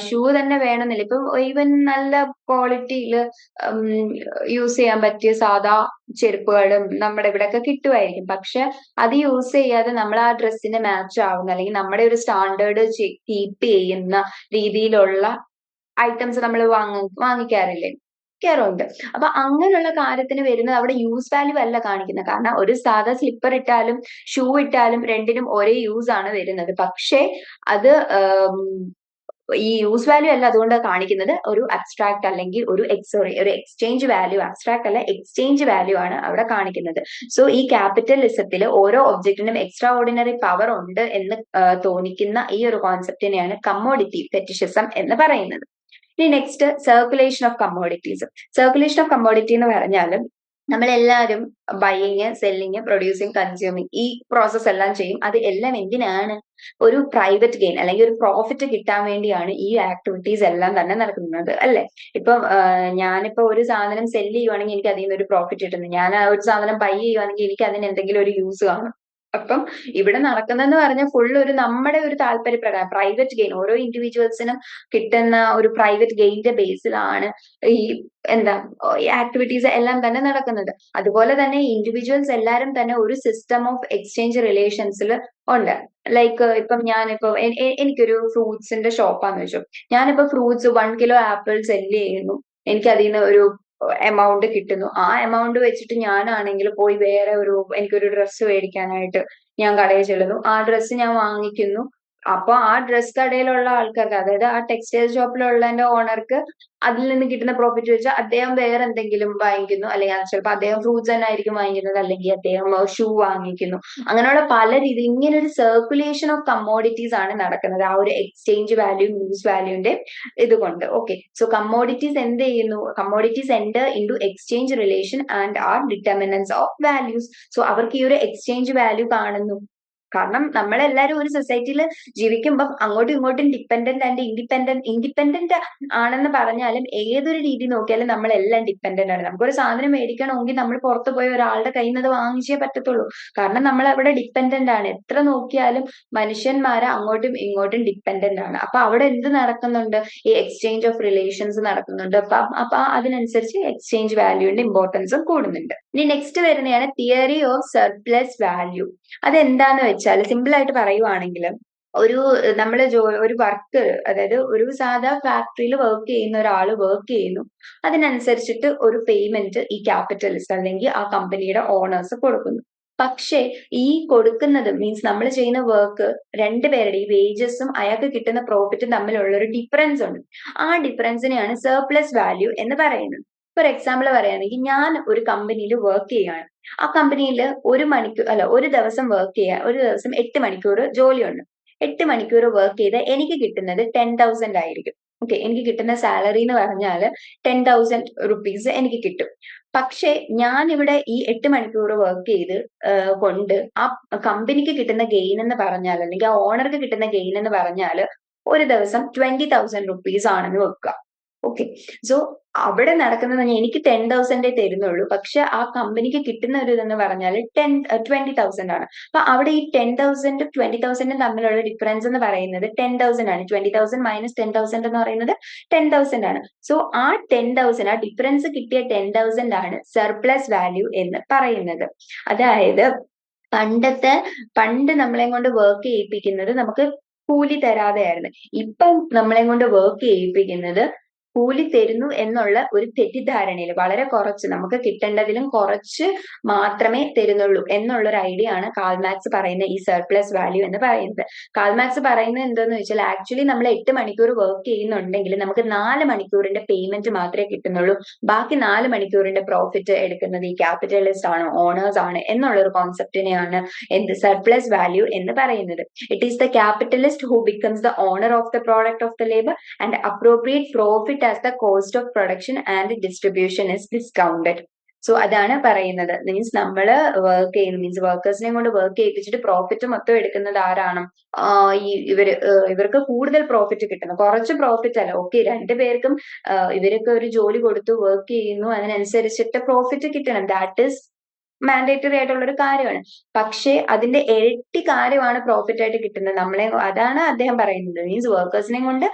ഷൂ തന്നെ വേണമെന്നില്ല. ഇപ്പം ഈവൻ നല്ല ക്വാളിറ്റിയിൽ യൂസ് ചെയ്യാൻ പറ്റിയ സാധാ ചെരുപ്പുകളും നമ്മുടെ ഇവിടെയൊക്കെ കിട്ടുമായിരിക്കും. പക്ഷെ അത് യൂസ് ചെയ്യാതെ നമ്മൾ ആ ഡ്രസ്സിന് മാച്ച് ആവുന്ന അല്ലെങ്കിൽ നമ്മുടെ ഒരു സ്റ്റാൻഡേർഡ് കീപ്പ് ചെയ്യുന്ന രീതിയിലുള്ള ഐറ്റംസ് നമ്മൾ വാങ്ങ വാങ്ങിക്കാറില്ലേ? ാറുണ്ട് അപ്പൊ അങ്ങനെയുള്ള കാര്യത്തിന് വരുന്നത് അവിടെ യൂസ് വാല്യൂ അല്ല കാണിക്കുന്നത്. കാരണം ഒരു സാധാ സ്ലിപ്പർ ഇട്ടാലും ഷൂ ഇട്ടാലും രണ്ടിനും ഒരേ യൂസ് ആണ് വരുന്നത്. പക്ഷേ അത് ഈ യൂസ് വാല്യൂ അല്ല അതുകൊണ്ട് കാണിക്കുന്നത് ഒരു അബ്സ്ട്രാക്ട് അല്ലെങ്കിൽ ഒരു സോറി ഒരു എക്സ്ചേഞ്ച് വാല്യൂ അബ്സ്ട്രാക്ട് അല്ല എക്സ്ചേഞ്ച് വാല്യൂ ആണ് അവിടെ കാണിക്കുന്നത്. സോ ഈ ക്യാപിറ്റലിസത്തിൽ ഓരോ ഒബ്ജക്റ്റിനും എക്സ്ട്രാ ഓർഡിനറി പവർ ഉണ്ട് എന്ന് തോന്നിക്കുന്ന ഈ ഒരു കോൺസെപ്റ്റിനെയാണ് കമ്മോഡിറ്റി ഫെറ്റിഷിസം എന്ന് പറയുന്നത്. ഇനി next circulation of commodities circulation of commodity എന്ന് പറഞ്ഞാലും നമ്മളെല്ലാവരും ബൈയിങ് സെല്ലിങ് പ്രൊഡ്യൂസിങ് കൺസ്യൂമിങ് ഈ പ്രോസസ് എല്ലാം ചെയ്യും. അത് എല്ലാം എന്തിനാണ്? ഒരു പ്രൈവറ്റ് ഗെയിൻ അല്ലെങ്കിൽ ഒരു പ്രോഫിറ്റ് കിട്ടാൻ വേണ്ടിയാണ് ഈ ആക്ടിവിറ്റീസ് എല്ലാം തന്നെ നടക്കുന്നത് അല്ലെ? ഇപ്പൊ ഞാനിപ്പോ ഒരു സാധനം സെല്ല് ചെയ്യുവാണെങ്കിൽ എനിക്ക് അതിൽ നിന്ന് ഒരു പ്രോഫിറ്റ് കിട്ടുന്നു. ഞാൻ ഒരു സാധനം ബൈ ചെയ്യുവാണെങ്കിൽ എനിക്ക് അതിന് എന്തെങ്കിലും ഒരു യൂസ് കാണും. അപ്പം ഇവിടെ നടക്കുന്നതെന്ന് പറഞ്ഞാൽ ഫുൾ ഒരു നമ്മുടെ ഒരു താല്പര്യപ്രകാരം പ്രൈവറ്റ് ഗെയിൻ ഓരോ ഇൻഡിവിജ്വൽസിനും കിട്ടുന്ന ഒരു പ്രൈവറ്റ് ഗെയിന്റെ ബേസിലാണ് ഈ എന്താ ഈ ആക്ടിവിറ്റീസ് എല്ലാം തന്നെ നടക്കുന്നത്. അതുപോലെ തന്നെ ഇൻഡിവിജ്വൽസ് എല്ലാരും തന്നെ ഒരു സിസ്റ്റം ഓഫ് എക്സ്ചേഞ്ച് റിലേഷൻസിൽ ഉണ്ട്. ലൈക്ക് ഇപ്പം ഞാനിപ്പോ എനിക്കൊരു ഫ്രൂട്ട്സിന്റെ ഷോപ്പാന്ന് വെച്ചു. ഞാനിപ്പോ fruits one kilo apple sell ചെയ്യുന്നു. എനിക്ക് അതിൽ നിന്ന് ഒരു എമൗണ്ട് കിട്ടുന്നു. ആ എമൗണ്ട് വെച്ചിട്ട് ഞാനാണെങ്കിൽ പോയി വേറെ ഒരു എനിക്കൊരു ഡ്രസ്സ് മേടിക്കാനായിട്ട് ഞാൻ കടയിൽ ചെല്ലുന്നു. ആ ഡ്രസ്സ് ഞാൻ വാങ്ങിക്കുന്നു. അപ്പൊ ആ ഡ്രസ് കടയിലുള്ള ആൾക്കാർക്ക് അതായത് ആ ടെക്സ്റ്റൈൽ ഷോപ്പിലുള്ളതിന്റെ ഓണർക്ക് അതിൽ നിന്ന് കിട്ടുന്ന പ്രോഫിറ്റ് വെച്ചാൽ അദ്ദേഹം വേറെ എന്തെങ്കിലും വാങ്ങിക്കുന്നു. അല്ലെങ്കിൽ ചിലപ്പോൾ അദ്ദേഹം ഫ്രൂട്ട്സ് തന്നെ ആയിരിക്കും വാങ്ങിക്കുന്നത്. അല്ലെങ്കിൽ അദ്ദേഹം ഷൂ വാങ്ങിക്കുന്നു. അങ്ങനെയുള്ള പല രീതി ഇങ്ങനെ ഒരു സർക്കുലേഷൻ ഓഫ് കമ്മോഡിറ്റീസ് ആണ് നടക്കുന്നത്. ആ ഒരു എക്സ്ചേഞ്ച് വാല്യൂ യൂസ് വാല്യൂന്റെ ഇതുകൊണ്ട് ഓക്കെ സോ കമ്മോഡിറ്റീസ് എന്ത് ചെയ്യുന്നു? Commodities end in to exchange relation and are determinants of values so അവർക്ക് ഈ ഒരു എക്സ്ചേഞ്ച് വാല്യൂ കാണുന്നു. കാരണം നമ്മളെല്ലാരും ഒരു സൊസൈറ്റിയിൽ ജീവിക്കുമ്പോൾ അങ്ങോട്ടും ഇങ്ങോട്ടും ഡിപ്പെൻഡന്റ് ആൻഡ് ഇൻഡിപെൻഡന്റ് ഇൻഡിപെൻഡന്റ് ആണെന്ന് പറഞ്ഞാലും ഏതൊരു രീതി നോക്കിയാലും നമ്മളെല്ലാം ഡിപ്പെൻഡന്റ് ആണ്. നമുക്കൊരു സാധനം മേടിക്കണമെങ്കിൽ നമ്മൾ പുറത്തു പോയി ഒരാളുടെ കയ്യിൽ നിന്ന് അത് വാങ്ങിച്ചേ പറ്റത്തുള്ളൂ. കാരണം നമ്മൾ അവിടെ ഡിപ്പെൻഡന്റ് ആണ്. എത്ര നോക്കിയാലും മനുഷ്യന്മാരെ അങ്ങോട്ടും ഇങ്ങോട്ടും ഡിപ്പെൻഡന്റ് ആണ്. അപ്പൊ അവിടെ എന്ത് നടക്കുന്നുണ്ട്? ഈ എക്സ്ചേഞ്ച് ഓഫ് റിലേഷൻസ് നടക്കുന്നുണ്ട്. അപ്പൊ അപ്പൊ അതിനനുസരിച്ച് എക്സ്ചേഞ്ച് വാല്യൂന്റെ ഇമ്പോർട്ടൻസും കൂടുന്നുണ്ട്. ഇനി നെക്സ്റ്റ് വരുന്നതാണ് തിയറി ഓഫ് സർപ്ലസ് വാല്യൂ അതെന്താന്ന് വെച്ചാൽ സിമ്പിൾ ആയിട്ട് പറയുവാണെങ്കിൽ ഒരു നമ്മളെ ജോ ഒരു വർക്ക് അതായത് ഒരു സാധാ ഫാക്ടറിയിൽ വർക്ക് ചെയ്യുന്ന ഒരാൾ വർക്ക് ചെയ്യുന്നു. അതിനനുസരിച്ചിട്ട് ഒരു പേയ്മെന്റ് ഈ ക്യാപിറ്റലിസ്റ്റ് അല്ലെങ്കിൽ ആ കമ്പനിയുടെ ഓണേഴ്സ് കൊടുക്കുന്നു. പക്ഷേ ഈ കൊടുക്കുന്നത് മീൻസ് നമ്മൾ ചെയ്യുന്ന വർക്ക് രണ്ടുപേരുടെ ഈ വേജസും അയാൾക്ക് കിട്ടുന്ന പ്രോഫിറ്റും തമ്മിലുള്ള ഒരു ഡിഫറൻസ് ഉണ്ട്. ആ ഡിഫറൻസിനെയാണ് സർപ്ലസ് വാല്യൂ എന്ന് പറയുന്നത്. ഫോർ എക്സാമ്പിൾ പറയുകയാണെങ്കിൽ ഞാൻ ഒരു കമ്പനിയിൽ വർക്ക് ചെയ്യുകയാണ്. ആ കമ്പനിയിൽ ഒരു മണിക്കൂർ അല്ല ഒരു ദിവസം വർക്ക് ചെയ്യാൻ ഒരു ദിവസം എട്ട് മണിക്കൂർ ജോലിയുണ്ട്. എട്ട് മണിക്കൂർ വർക്ക് ചെയ്ത് എനിക്ക് കിട്ടുന്നത് ടെൻ തൗസൻഡ് ആയിരിക്കും. ഓക്കെ എനിക്ക് കിട്ടുന്ന സാലറി എന്ന് പറഞ്ഞാൽ ടെൻ തൗസൻഡ് റുപ്പീസ് എനിക്ക് കിട്ടും. പക്ഷേ ഞാൻ ഇവിടെ ഈ എട്ട് മണിക്കൂർ വർക്ക് ചെയ്ത് കൊണ്ട് ആ കമ്പനിക്ക് കിട്ടുന്ന ഗെയിൻ എന്ന് പറഞ്ഞാൽ അല്ലെങ്കിൽ ആ ഓണർക്ക് കിട്ടുന്ന ഗെയിൻ എന്ന് പറഞ്ഞാൽ ഒരു ദിവസം ട്വന്റി തൗസൻഡ് റുപ്പീസ് ആണെന്ന് വെക്കുക. ഓക്കെ സോ അവിടെ നടക്കുന്നത് എനിക്ക് ടെൻ തൗസൻഡേ തരുന്നുള്ളൂ. പക്ഷെ ആ കമ്പനിക്ക് കിട്ടുന്ന ഒരു ഇതെന്ന് പറഞ്ഞാൽ ടെൻ ട്വന്റി തൗസൻഡ് ആണ്. അപ്പൊ അവിടെ ഈ ടെൻ തൗസൻഡ് ട്വന്റി തൗസൻഡും തമ്മിലുള്ള ഡിഫറൻസ് എന്ന് പറയുന്നത് ടെൻ തൗസൻഡ് ആണ്. Twenty thousand minus ten thousand എന്ന് പറയുന്നത് ടെൻ തൗസൻഡ് ആണ്. സോ ആ ടെൻ തൗസൻഡ് ആ ഡിഫറൻസ് കിട്ടിയ ടെൻ തൗസൻഡ് ആണ് സർപ്ലസ് വാല്യൂ എന്ന് പറയുന്നത്. അതായത് പണ്ടത്തെ പണ്ട് നമ്മളെ കൊണ്ട് വർക്ക് ചെയ്യിപ്പിക്കുന്നത് നമുക്ക് കൂലി തരാതെയായിരുന്നു. ഇപ്പം നമ്മളെ കൊണ്ട് വർക്ക് ചെയ്യിപ്പിക്കുന്നത് കൂലി തരുന്നു എന്നുള്ള ഒരു തെറ്റിദ്ധാരണയിൽ വളരെ കുറച്ച് നമുക്ക് കിട്ടേണ്ടതിലും കുറച്ച് മാത്രമേ തരുന്നുള്ളൂ എന്നുള്ള ഒരു ഐഡിയ ആണ് കാൽമാക്സ് പറയുന്ന ഈ സർപ്ലസ് വാല്യൂ എന്ന് പറയുന്നത്. കാൽമാക്സ് പറയുന്നത് എന്താന്ന് വെച്ചാൽ ആക്ച്വലി നമ്മൾ എട്ട് മണിക്കൂർ വർക്ക് ചെയ്യുന്നുണ്ടെങ്കിൽ നമുക്ക് നാല് മണിക്കൂറിന്റെ പേയ്മെന്റ് മാത്രമേ കിട്ടുന്നുള്ളൂ. ബാക്കി നാല് മണിക്കൂറിന്റെ പ്രോഫിറ്റ് എടുക്കുന്നത് ഈ ക്യാപിറ്റലിസ്റ്റ് ആണ് ഓണേഴ്സ് ആണ് എന്നുള്ള ഒരു കോൺസെപ്റ്റിനെയാണ് എന്ത് സർപ്ലസ് വാല്യൂ എന്ന് പറയുന്നത്. It is the capitalist who becomes the owner of the product of the labour and appropriate profit as the cost of production and distribution is discounted. So അതാണ് പറയുന്നത്. Means നമ്മൾ work ചെയ്യുന്നത് means വർക്കേഴ്സിനെ കൊണ്ട് work ചെയ്യിപ്പിച്ചിട്ട് profit മൊത്തം എടുക്കുന്നത് ആരാണ്? ഈ ഇവർ ഇവർക്ക് കൂടുതൽ പ്രോഫിറ്റ് കിട്ടുന്നു. കുറച്ച് പ്രോഫിറ്റ് അല്ല. ഓക്കെ രണ്ടുപേർക്കും ഇവരൊക്കെ ഒരു ജോലി കൊടുത്തു വർക്ക് ചെയ്യുന്നു. അതിനനുസരിച്ചിട്ട് പ്രോഫിറ്റ് കിട്ടണം. ദാറ്റ് ഇസ് മാൻഡേറ്ററി ആയിട്ടുള്ള ഒരു കാര്യമാണ്. പക്ഷേ അതിന്റെ ഇരട്ടി കാര്യമാണ് പ്രോഫിറ്റ് ആയിട്ട് കിട്ടുന്നത്. നമ്മളെ അതാണ് അദ്ദേഹം പറയുന്നത്. മീൻസ് വർക്കേഴ്സിനെ കൊണ്ട്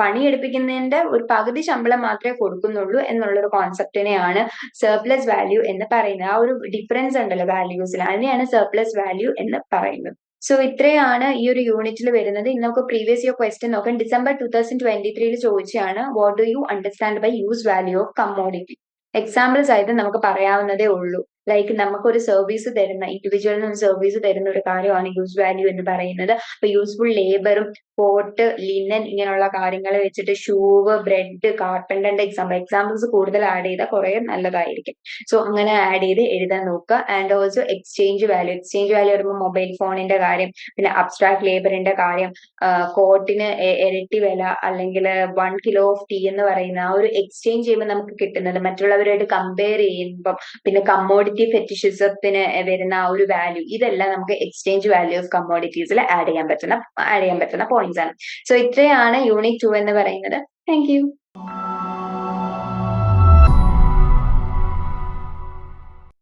പണിയെടുപ്പിക്കുന്നതിന്റെ ഒരു പകുതി ശമ്പളം മാത്രമേ കൊടുക്കുന്നുള്ളൂ എന്നുള്ള ഒരു കോൺസെപ്റ്റിനെയാണ് സർപ്ലസ് വാല്യൂ എന്ന് പറയുന്നത്. ആ ഒരു ഡിഫറൻസ് ഉണ്ടല്ലോ വാല്യൂസിൽ അതിനെയാണ് സർപ്ലസ് വാല്യൂ എന്ന് പറയുന്നത്. സോ ഇത്രയാണ് ഈ ഒരു യൂണിറ്റിൽ വരുന്നത്. ഇന്ന് നമുക്ക് പ്രീവിയസ് ഇയർ ക്വസ്റ്റ്യൻ നോക്കാം ഡിസംബർ ടൂ തൗസൻഡ് ട്വന്റി ത്രീയിൽ ചോദിച്ചാണ് what do you understand by use value of commodity examples ആയിട്ട് നമുക്ക് പറയാവുന്നതേ ഉള്ളൂ. ലൈക്ക് നമുക്കൊരു സർവീസ് തരുന്ന ഇൻഡിവിജ്വലിന് ഒരു സർവീസ് തരുന്ന ഒരു കാര്യമാണ് യൂസ് വാല്യൂ എന്ന് പറയുന്നത്. അപ്പൊ യൂസ്ഫുൾ ലേബറും കോട്ട് ലിനൻ ഇങ്ങനെയുള്ള കാര്യങ്ങൾ വെച്ചിട്ട് ഷൂവ് ബ്രെഡ് കാർപ്പന്ററിന്റെ എക്സാമ്പിൾ എക്സാമ്പിൾസ് കൂടുതൽ ആഡ് ചെയ്താൽ കുറെ നല്ലതായിരിക്കും. സോ അങ്ങനെ ആഡ് ചെയ്ത് എഴുതാൻ നോക്കുക. And also exchange value exchange value പറയുമ്പോൾ മൊബൈൽ ഫോണിന്റെ കാര്യം പിന്നെ അബ്സ്ട്രാക്ട് ലേബറിന്റെ കാര്യം കോട്ടിന് ഇരട്ടി വില അല്ലെങ്കിൽ വൺ കിലോ ഓഫ് ടീ എന്ന് പറയുന്ന ആ ഒരു എക്സ്ചേഞ്ച് ചെയ്യുമ്പോൾ നമുക്ക് കിട്ടുന്നത്. മറ്റുള്ളവരുമായിട്ട് കമ്പയർ ചെയ്യുമ്പം പിന്നെ കമ്മോഡിറ്റി ഫെറ്റിഷിസത്തിന് വരുന്ന ആ ഒരു വാല്യൂ ഇതെല്ലാം നമുക്ക് എക്സ്ചേഞ്ച് വാല്യൂ ഓഫ് കമ്മോഡിറ്റീസിൽ ആഡ് ചെയ്യാൻ പറ്റുന്ന ആഡ് ചെയ്യാൻ പറ്റുന്ന പോയിന്റ്സ് ആണ്. സോ ഇത്രയാണ് യൂണിറ്റ് ടു എന്ന് പറയുന്നത്. താങ്ക്